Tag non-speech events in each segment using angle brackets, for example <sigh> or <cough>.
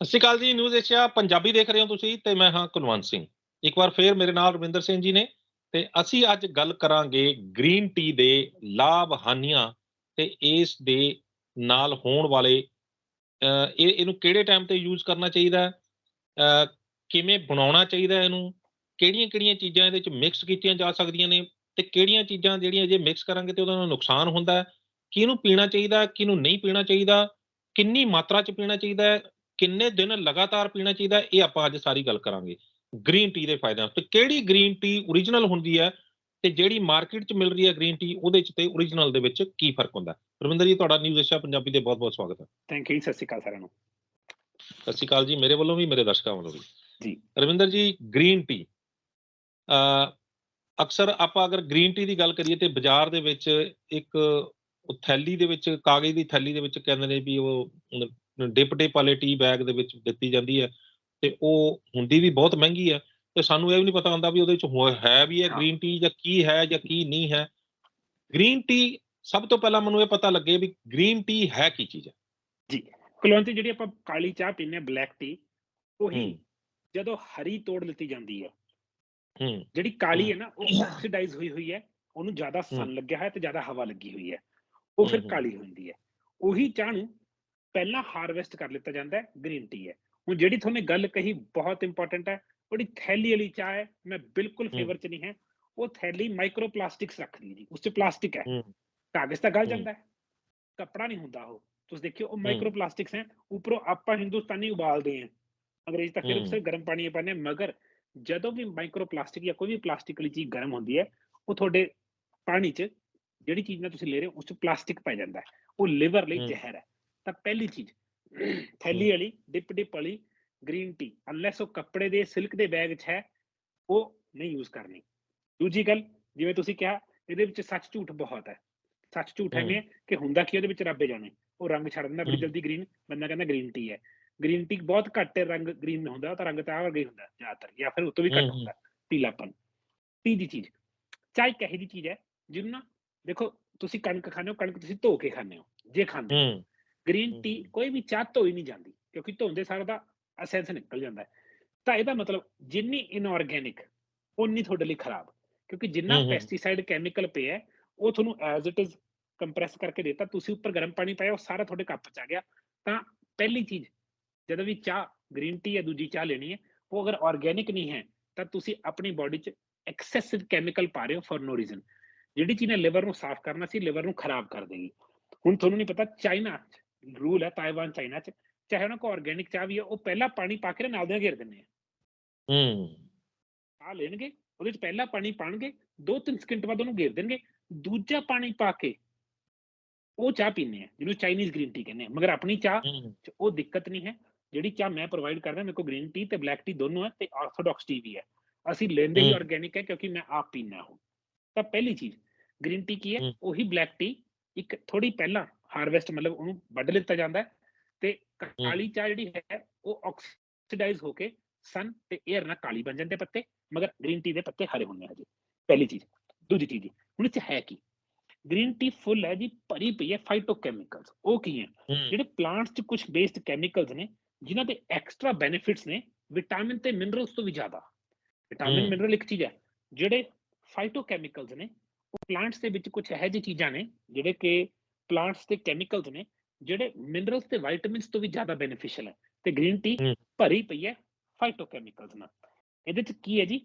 ਸਤਿ ਸ਼੍ਰੀ ਅਕਾਲ ਜੀ news Asia Punjabi ਦੇਖ ਰਹੇ ਹੋ ਤੁਸੀਂ ਤੇ ਮੈਂ ਹਾਂ ਕੁਲਵੰਤ ਸਿੰਘ। ਇੱਕ ਵਾਰ ਫੇਰ ਮੇਰੇ ਨਾਲ ਰਵਿੰਦਰ ਸਿੰਘ ਜੀ ਨੇ ਤੇ ਅਸੀਂ ਅੱਜ ਗੱਲ ਕਰਾਂਗੇ ਗ੍ਰੀਨ ਟੀ ਦੇ ਲਾਭ ਹਾਨੀਆਂ ਤੇ ਇਸ ਦੇ ਨਾਲ ਹੋਣ ਵਾਲੇ ਇਹ, ਇਹਨੂੰ ਕਿਹੜੇ ਟਾਈਮ ਤੇ ਯੂਜ਼ ਕਰਨਾ ਚਾਹੀਦਾ ਕਿਵੇਂ ਬਣਾਉਣਾ ਚਾਹੀਦਾ ਇਹਨੂੰ? ਕਿਹੜੀਆਂ-ਕਿਹੜੀਆਂ ਚੀਜ਼ਾਂ ਇਹਦੇ ਵਿੱਚ ਮਿਕਸ ਕੀਤੀਆਂ ਜਾ ਸਕਦੀਆਂ ਨੇ ਤੇ ਕਿਹੜੀਆਂ ਚੀਜ਼ਾਂ ਜਿਹੜੀਆਂ ਜੇ ਮਿਕਸ ਕਰਾਂਗੇ ਤੇ ਉਹਦਾ ਨਾਲ ਨੁਕਸਾਨ ਹੁੰਦਾ ਹੈ? ਕਿਹਨੂੰ ਪੀਣਾ ਚਾਹੀਦਾ, ਕਿਹਨੂੰ ਨਹੀਂ ਪੀਣਾ ਚਾਹੀਦਾ? ਕਿੰਨੀ ਮਾਤਰਾ ਚ ਪੀਣਾ ਚਾਹੀਦਾ ਕਿੰਨੇ ਦਿਨ ਲਗਾਤਾਰ ਪੀਣਾ ਚਾਹੀਦਾ ਇਹ ਆਪਾਂ ਅੱਜ ਸਾਰੀ ਗੱਲ ਕਰਾਂਗੇ। ਗ੍ਰੀਨ ਟੀ ਦੇ ਫਾਇਦਿਆਂ ਤੇ ਕਿਹੜੀ ਗ੍ਰੀਨ ਟੀ ਓਰੀਜਨਲ ਹੁੰਦੀ ਹੈ ਤੇ ਜਿਹੜੀ ਮਾਰਕੀਟ 'ਚ ਮਿਲ ਰਹੀ ਹੈ ਗ੍ਰੀਨ ਟੀ ਉਹਦੇ 'ਚ ਤੇ ਓਰੀਜਨਲ ਦੇ ਵਿੱਚ ਕੀ ਫ਼ਰਕ ਹੁੰਦਾ ਰਵਿੰਦਰ ਜੀ ਤੁਹਾਡਾ ਨਿਊਜ਼ ਏਸ਼ੀਆ ਪੰਜਾਬੀ ਦੇ ਬਹੁਤ-ਬਹੁਤ ਸਵਾਗਤ ਹੈ। ਥੈਂਕ ਯੂ ਸਤਿ ਸ਼੍ਰੀ ਅਕਾਲ ਸਾਰਿਆਂ ਨੂੰ। ਸਤਿ ਸ਼੍ਰੀ ਅਕਾਲ ਜੀ ਮੇਰੇ ਵੱਲੋਂ ਵੀ ਮੇਰੇ ਦਰਸ਼ਕਾਂ ਵੱਲੋਂ ਵੀ। ਜੀ। ਰਵਿੰਦਰ ਜੀ ਗ੍ਰੀਨ ਟੀ ਅ ਅਕਸਰ ਆਪਾਂ ਅਗਰ ਗ੍ਰੀਨ ਟੀ ਦੀ ਗੱਲ ਕਰੀਏ ਤੇ ਬਾਜ਼ਾਰ ਦੇ ਵਿੱਚ ਇੱਕ ਉਹ ਥੈਲੀ ਦੇ ਵਿੱਚ ਕਾਗਜ਼ ਦੀ ਥੈਲੀ ਦੇ ਵਿੱਚ ਕਹਿੰਦੇ ਨੇ ਵੀ ਉਹ ਡਿਪ ਡਿਪ ਵਾਲੇ ਟੀ ਬੈਗ ਦੇ ਵਿੱਚ ਦਿੱਤੀ ਜਾਂਦੀ ਹੈ ਤੇ ਉਹ ਹੁੰਦੀ ਵੀ ਬਹੁਤ ਮਹਿੰਗੀ ਹੈ ਤੇ ਸਾਨੂੰ ਇਹ ਵੀ ਨਹੀਂ ਪਤਾ ਹੁੰਦਾ ਵੀ ਉਹਦੇ ਵਿੱਚ ਹੋ- ਵੀ ਹੈ। ਗ੍ਰੀਨ ਟੀ ਜਾਂ ਕੀ ਹੈ ਜਾਂ ਕੀ ਨਹੀਂ ਹੈ। ਗ੍ਰੀਨ ਟੀ ਸਭ ਤੋਂ ਪਹਿਲਾਂ ਮੈਨੂੰ ਇਹ ਪਤਾ ਲੱਗੇ ਵੀ ਗ੍ਰੀਨ ਟੀ ਹੈ ਕੀ ਚੀਜ਼ ਹੈ। ਕੁਲਵੰਤੀ ਜਿਹੜੀ ਆਪਾਂ ਕਾਲੀ ਚਾਹ ਪੀਂਦੇ ਆ ਬਲੈਕ ਟੀ ਉਹੀ ਹੂੰ। ਜਦੋਂ ਹਰੀ ਤੋੜ ਲਿੱਤੀ ਜਾਂਦੀ ਹੈ। ਹੂੰ। ਜਿਹੜੀ ਕਾਲੀ ਹੈ। ਨਾ ਉਹ ਆਕਸੀਡਾਈਜ਼ ਹੋਈ ਹੋਈ ਹੈ ਉਹਨੂੰ ਜ਼ਿਆਦਾ। ਸਨ ਲੱਗਿਆ ਹੈ ਤੇ ਜ਼ਿਆਦਾ ਹਵਾ ਲੱਗੀ ਹੋਈ ਹੈ। ਉਹ ਫਿਰ। ਕਾਲੀ ਹੁੰਦੀ ਹੈ। ਉਹੀ ਚਾਹ ਨੂੰ ਪਹਿਲਾਂ ਹਾਰਵੈਸਟ ਕਰ ਲਿੱਤਾ ਜਾਂਦਾ ਹੈ ਗ੍ਰੀਨ ਟੀ ਹੈ। ਹੁਣ ਜਿਹੜੀ ਤੁਹਾਨੂੰ ਗੱਲ ਕਹੀ ਬਹੁਤ ਇੰਪੋਰਟੈਂਟ ਹੈ ਉਹਦੀ ਥੈਲੀ ਵਾਲੀ ਚਾਹ ਹੈ ਮੈਂ ਬਿਲਕੁਲ ਹੂੰ। ਫੇਵਰ ਚ ਨਹੀਂ ਹੈ। ਉਹ ਥੈਲੀ ਮਾਈਕਰੋ ਪਲਾਸਟਿਕਸ ਰੱਖਦੀ ਹੈ ਜੀ ਉਸ ਚ ਪਲਾਸਟਿਕ ਹੈ। ਹੂੰ। ਕਾਗਜ਼ ਤਾਂ ਗਲ ਹੂੰ। ਜਾਂਦਾ ਹੈ ਕੱਪੜਾ ਨਹੀਂ ਹੁੰਦਾ ਉਹ। ਤੁਸੀਂ ਦੇਖਿਓ ਉਹ ਮਾਈਕਰੋ ਪਲਾਸਟਿਕਸ ਹੈ ਉੱਪਰੋਂ ਆਪਾਂ ਹਿੰਦੁਸਤਾਨੀ ਉਬਾਲਦੇ ਹਾਂ। ਅੰਗਰੇਜ਼ ਤਾਂ ਫਿਰ ਹੂੰ। ਸਿਰ ਗਰਮ ਪਾਣੀ ਪਾਉਂਦੇ ਹਾਂ ਮਗਰ ਜਦੋਂ ਵੀ ਮਾਈਕਰੋ ਪਲਾਸਟਿਕ ਜਾਂ ਕੋਈ ਵੀ ਪਲਾਸਟਿਕ ਵਾਲੀ ਚੀਜ਼ ਗਰਮ ਹੁੰਦੀ ਹੈ ਉਹ ਤੁਹਾਡੇ ਪਾਣੀ 'ਚ ਜਿਹੜੀ ਚੀਜ਼ ਨਾਲ ਤੁਸੀਂ ਲੈ ਰਹੇ ਹੋ ਉਸ 'ਚ ਪਲਾਸਟਿਕ ਪੈ ਜਾਂਦਾ ਹੈ। ਉਹ ਲਿਵਰ ਲਈ ਹੂੰ। ਜ਼ਹਿਰ ਹੈ। ਤਾਂ ਪਹਿਲੀ ਚੀਜ਼ <coughs> ਥੈਲੀ ਵਾਲੀ ਡਿਪ ਡਿਪ ਵਾਲੀ ਗ੍ਰੀਨ ਟੀ ਅਨਲੈਸ ਉਹ ਕੱਪੜੇ ਦੇ ਸਿਲਕ ਦੇ ਬੈਗ 'ਚ ਹੈ ਉਹ ਨਹੀਂ ਯੂਜ਼ ਕਰਨੀ। ਦੂਜੀ ਗੱਲ ਜਿਵੇਂ ਤੁਸੀਂ ਕਿਹਾ ਇਹਦੇ ਵਿੱਚ ਸੱਚ ਝੂਠ ਬਹੁਤ ਹੈ। ਸੱਚ ਝੂਠ ਹੂੰ। ਕਿ ਹੁੰਦਾ ਕੀ ਉਹਦੇ ਵਿੱਚ ਰੱਬੇ ਜਾਣੇ। ਉਹ ਰੰਗ ਛੱਡ ਦਿੰਦਾ ਬੜੀ। ਜਲਦੀ ਗ੍ਰੀਨ ਬੰਦਾ ਕਹਿੰਦਾ ਗ੍ਰੀਨ ਟੀ ਹੈ। ਗ੍ਰੀਨ ਟੀ ਬਹੁਤ ਘੱਟ ਰੰਗ ਗ੍ਰੀਨ ਹੁੰਦਾ ਉਹ ਤਾਂ ਰੰਗ ਤਾਂ ਵਰਗਾ ਹੀ ਹੁੰਦਾ ਜ਼ਿਆਦਾਤਰ ਜਾਂ ਫਿਰ ਉਹ ਤੋਂ ਵੀ ਘੱਟ। ਹੁੰਦਾ ਪੀਲਾਪਨ। ਤੀਜੀ ਚੀਜ਼ ਚਾਹ ਇਹੋ ਜਿਹੀ ਚੀਜ਼ ਹੈ ਜਿਹਨੂੰ ਨਾ ਦੇਖੋ ਤੁਸੀਂ ਕਣਕ ਖਾਂਦੇ ਹੋ ਕਣਕ ਤੁਸੀਂ ਧੋ ਕੇ ਖਾਂਦੇ ਹੋ ਜੇ ਖਾਂਦੇ ਗ੍ਰੀਨ। ਟੀ ਕੋਈ ਵੀ ਚਾਹ ਧੋਈ ਨਹੀਂ ਜਾਂਦੀ ਕਿਉਂਕਿ ਧੋਂਦੇ ਸਾਰਾ ਦਾ ਅਸੈਂਸ ਨਿਕਲ ਜਾਂਦਾ ਹੈ ਤਾਂ ਇਹਦਾ ਮਤਲਬ ਜਿੰਨੀ ਇਨਆਰਗੈਨਿਕ ਉਨੀ ਤੁਹਾਡੇ ਲਈ ਖਰਾਬ ਕਿਉਂਕਿ ਜਿੰਨਾ। ਪੈਸਟੀਸਾਈਡ ਕੈਮੀਕਲ ਪਿਆ ਹੈ, ਉਹ ਤੁਹਾਨੂੰ ਐਜ਼ ਇਟ ਇਜ਼ ਕੰਪਰੈਸ ਕਰਕੇ ਦੇਤਾ ਤੁਸੀਂ ਉੱਪਰ ਗਰਮ ਪਾਣੀ ਪਾਇਆ ਉਹ ਸਾਰਾ ਤੁਹਾਡੇ ਕੱਪ ਚ ਆ ਗਿਆ ਤਾਂ ਪਹਿਲੀ ਚੀਜ਼ ਜਦੋਂ ਵੀ ਚਾਹ ਗ੍ਰੀਨ ਟੀ ਜਾਂ ਦੂਜੀ ਚਾਹ ਲੈਣੀ ਹੈ ਉਹ ਅਗਰ ਆਰਗੈਨਿਕ ਨਹੀਂ ਹੈ ਤਾਂ ਤੁਸੀਂ ਆਪਣੀ ਬਾਡੀ ਚ ਐਕਸੈਸਿਵ ਕੈਮੀਕਲ ਪਾ ਰਹੇ ਹੋ ਫॉर ਨੋ ਰੀਜ਼ਨ ਜਿਹੜੀ ਚੀਜ਼ ਨੇ ਲਿਵਰ ਨੂੰ ਸਾਫ਼ ਕਰਨਾ ਸੀ ਲਿਵਰ ਨੂੰ ਖਰਾਬ ਕਰ ਦੇਗੀ ਹੁਣ ਤੁਹਾਨੂੰ ਨਹੀਂ ਪਤਾ ਚਾਈਨਾ ਰੂਲ ਹੈ ਤਾਇਵਾਨ ਚਾਈਨਾ ਚ ਚਾਹੇ ਉਹਨਾਂ ਕੋਲ ਆਰਗੈਨਿਕ ਚਾਹ ਵੀ ਹੈ ਉਹ ਪਹਿਲਾਂ ਪਾਣੀ ਪਾ ਕੇ ਨਾ ਨਾਲ ਦੇ ਘੇਰ ਦਿੰਦੇ ਆ ਹੂੰ ਆ ਲੈਣਗੇ ਉਹਦੇ ਚ ਪਹਿਲਾ ਪਾਣੀ ਪਾਣਗੇ 2-3 ਸਕਿੰਟ ਬਾਅਦ ਉਹਨੂੰ ਘੇਰ ਦੇਣਗੇ ਦੂਜਾ ਪਾਣੀ ਪਾ ਕੇ ਉਹ ਚਾਹ ਪੀਂਦੇ ਆ ਜਿਹਨੂੰ ਚਾਈਨੀਜ਼ ਗ੍ਰੀਨ ਟੀ ਕਹਿੰਦੇ ਆ ਮਗਰ ਆਪਣੀ ਚਾਹ ਹੂੰ ਚ ਉਹ ਦਿੱਕਤ ਨਹੀਂ ਹੈ ਜਿਹੜੀ ਚਾਹ ਮੈਂ ਪ੍ਰੋਵਾਈਡ ਕਰਦਾ ਮੇਰੇ ਕੋਲ ਗ੍ਰੀਨ ਟੀ ਤੇ ਬਲੈਕ ਟੀ ਦੋਨੋਂ ਹੈ ਤੇ ਆਰਥੋਡਾਕਸ ਟੀ ਵੀ ਹੈ ਅਸੀਂ ਲੈਂਦੇ ਹੀ ਹੂੰ। ਆਰਗੈਨਿਕ ਹੈ ਕਿਉਂਕਿ ਮੈਂ ਆਪ ਪੀਂਦਾ ਹਾਂ ਤਾਂ ਪਹਿਲੀ ਚੀਜ਼ ਗ੍ਰੀਨ ਟੀ ਕੀ ਹੈ ਹੂੰ। ਉਹੀ ਬਲੈਕ ਟੀ ਇੱਕ ਥੋੜੀ ਪਹਿਲਾਂ ਹਾਰਵੈਸਟ ਮਤਲਬ ਉਹਨੂੰ ਵੱਢ ਲਿੱਤਾ ਜਾਂਦਾ ਤੇ ਕਾਲੀ ਚਾਹ ਜਿਹੜੀ ਹੈ ਉਹ ਆਕਸੀਡਾਈਜ਼ ਹੋ ਕੇ ਸਨ ਤੇ 에ਅਰ ਨਾਲ ਕਾਲੀ ਬਣ ਜਾਂਦੇ ਪੱਤੇ ਮਗਰ ਗ੍ਰੀਨ ਟੀ ਦੇ ਪੱਤੇ ਹਰੇ ਹੁੰਦੇ ਆ ਜੀ ਪਹਿਲੀ ਚੀਜ਼। ਦੂਜੀ ਚੀਜ਼ ਹੁਣ 'ਚ ਹੈ ਕੀ? ਗ੍ਰੀਨ ਟੀ ਫੁੱਲ ਹੈ ਜੀ ਭਰੀ ਪਈ ਹੈ ਫਾਈਟੋਕੈਮੀਕਲਸ ਉਹ ਕੀ ਹੈ? ਜਿਹੜੇ ਪਲਾਂਟਸ 'ਚ ਕੁਝ ਬੇਸਡ ਕੈਮੀਕਲਸ ਨੇ ਜਿਨ੍ਹਾਂ ਦੇ ਐਕਸਟਰਾ ਬੈਨੀਫਿਟਸ ਨੇ ਵਿਟਾਮਿਨ ਤੇ ਮਿਨਰਲਸ ਤੋਂ ਵੀ ਜ਼ਿਆਦਾ। ਵਿਟਾਮਿਨ। ਮਿਨਰਲ ਇੱਕ ਚੀਜ਼ ਹੈ। ਜਿਹੜੇ ਫਾਈਟੋਕੈਮੀਕਲਸ ਨੇ ਉਹ ਪਲਾਂਟਸ ਦੇ ਵਿੱਚ ਕੁਝ ਇਹੋ ਜਿਹੀ ਚੀਜ਼ਾਂ ਨੇ ਜਿਹੜੇ ਕਿ ਪਲਾਂਟਸ ਦੇ ਕੈਮੀਕਲਸ ਨੇ ਜਿਹੜੇ ਮਿਨਰਲਸ ਤੇ ਵਿਟਾਮਿਨਸ ਤੋਂ ਵੀ ਜ਼ਿਆਦਾ ਬੈਨੀਫੀਸ਼ੀਅਲ ਹੈ ਤੇ ਗ੍ਰੀਨ ਟੀ। ਭਰੀ ਪਈ ਹੈ ਫਾਈਟੋਕੈਮੀਕਲਸ ਨਾਲ। ਇਹਦੇ 'ਚ ਕੀ ਹੈ ਜੀ?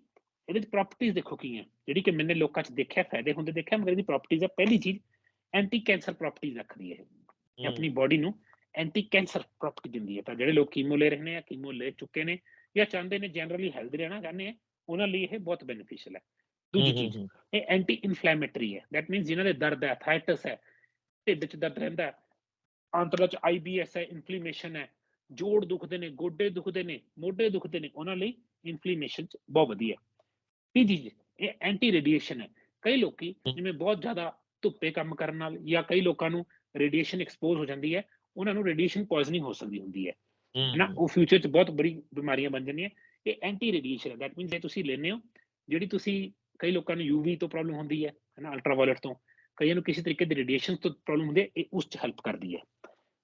ਇਹਦੇ 'ਚ ਪ੍ਰੋਪਰਟੀਆਂ ਦੇਖੋ ਕੀ ਹੈ। ਜਿਹੜੀ ਕਿ ਮੈंने ਲੋਕਾਂ 'ਚ ਦੇਖਿਆ ਫਾਇਦੇ ਹੁੰਦੇ ਦੇਖਿਆ ਮਗਰ ਇਹਦੀ ਪ੍ਰੋਪਰਟੀਆਂ ਹੈ ਪਹਿਲੀ ਚੀਜ਼ ਐਂਟੀ ਕੈਂਸਰ ਪ੍ਰੋਪਰਟੀਆਂ ਰੱਖਦੀ ਹੈ। ਇਹ ਆਪਣੀ ਬਾਡੀ ਨੂੰ ਐਂਟੀ ਕੈਂਸਰ ਪ੍ਰੋਪਰਟੀ ਦਿੰਦੀ ਹੈ। ਤਾਂ ਜਿਹੜੇ ਲੋਕ ਕੀਮੋ ਲੈ ਰਹੇ ਨੇ ਜਾਂ ਕੀਮੋ ਲੈ ਚੁੱਕੇ ਨੇ ਜਾਂ ਚਾਹੁੰਦੇ ਨੇ ਜਨਰਲੀ ਹੈਲਦੀ ਰਹਿਣਾ ਚਾਹੁੰਦੇ ਆ ਉਹਨਾਂ ਲਈ ਇਹ ਬਹੁਤ ਬੈਨੀਫੀਸ਼ੀਅਲ ਹੈ। ਦੂਜੀ ਚੀਜ਼ ਇਹ ਐਂਟੀ ਇਨਫਲੇਮੇਟਰੀ ਹੈ। ਦੈਟ ਮੀਨਸ ਜਿਨ੍ਹਾਂ ਦੇ ਦਰਦ ਹੈ ਥਾਇਟਸ ਹੈ ਢਿੱਡ 'ਚ ਦਰਦ ਰਹਿੰਦਾ ਆਂਤੜਾ 'ਚ ਆਈਬੀਐਸ ਹੈ ਇਨਫਲੇਮੇਸ਼ਨ ਹੈ। ਜੋੜ ਦੁਖਦੇ ਨੇ ਗੋਡੇ ਦੁਖਦੇ ਨੇ ਮੋਢੇ ਦੁਖਦੇ ਨੇ ਉਹਨਾਂ ਲਈ ਇਨਫਲੇਮੇਸ਼ਨ 'ਚ ਬਹੁਤ ਵਧੀਆ। ਤੀਜੀ ਚੀਜ਼ ਇਹ ਐਂਟੀ ਰੇਡੀਏਸ਼ਨ ਹੈ। ਕਈ ਲੋਕੀ ਜਿਵੇਂ ਬਹੁਤ ਜ਼ਿਆਦਾ ਧੁੱਪੇ ਕੰਮ ਕਰਨ ਨਾਲ ਜਾਂ ਕਈ ਲੋਕਾਂ ਨੂੰ ਰੇਡੀਏਸ਼ਨ ਐਕਸਪੋਜ਼ ਹੋ ਜਾਂਦੀ ਹੈ ਉਹਨਾਂ ਨੂੰ ਰੇਡੀਏਸ਼ਨ ਪੋਇਜ਼ਨਿੰਗ ਹੋ ਸਕਦੀ ਹੁੰਦੀ ਹੈ। ਨਾ ਉਹ ਫਿਊਚਰ 'ਚ ਬਹੁਤ ਬੜੀ ਬਿਮਾਰੀਆਂ ਬਣ ਜਾਂਦੀਆਂ। ਇਹ ਐਂਟੀ ਰੇਡੀਏਸ਼ਨ ਹੈ। ਦੈਟ ਮੀਨਸ ਜੇ ਤੁਸੀਂ ਲੈਂਦੇ ਹੋ ਜਿਹੜੀ ਤੁਸੀਂ ਕਈ ਲੋਕਾਂ ਨੂੰ ਯੂਵੀ ਤੋਂ ਪ੍ਰੋਬਲਮ ਹੁੰਦੀ ਹੈ ਹਨਾ ਅਲਟਰਾਵਾਇਲਟ ਤੋਂ ਕਈਆਂ ਨੂੰ ਕਿਸੇ ਤਰੀਕੇ ਦੀ ਰੇਡੀਏਸ਼ਨ ਤੋਂ ਪ੍ਰੋਬਲਮ ਹੁੰਦੀ ਹੈ ਇਹ ਉਸ 'ਚ ਹੈਲਪ ਕਰਦੀ ਹੈ।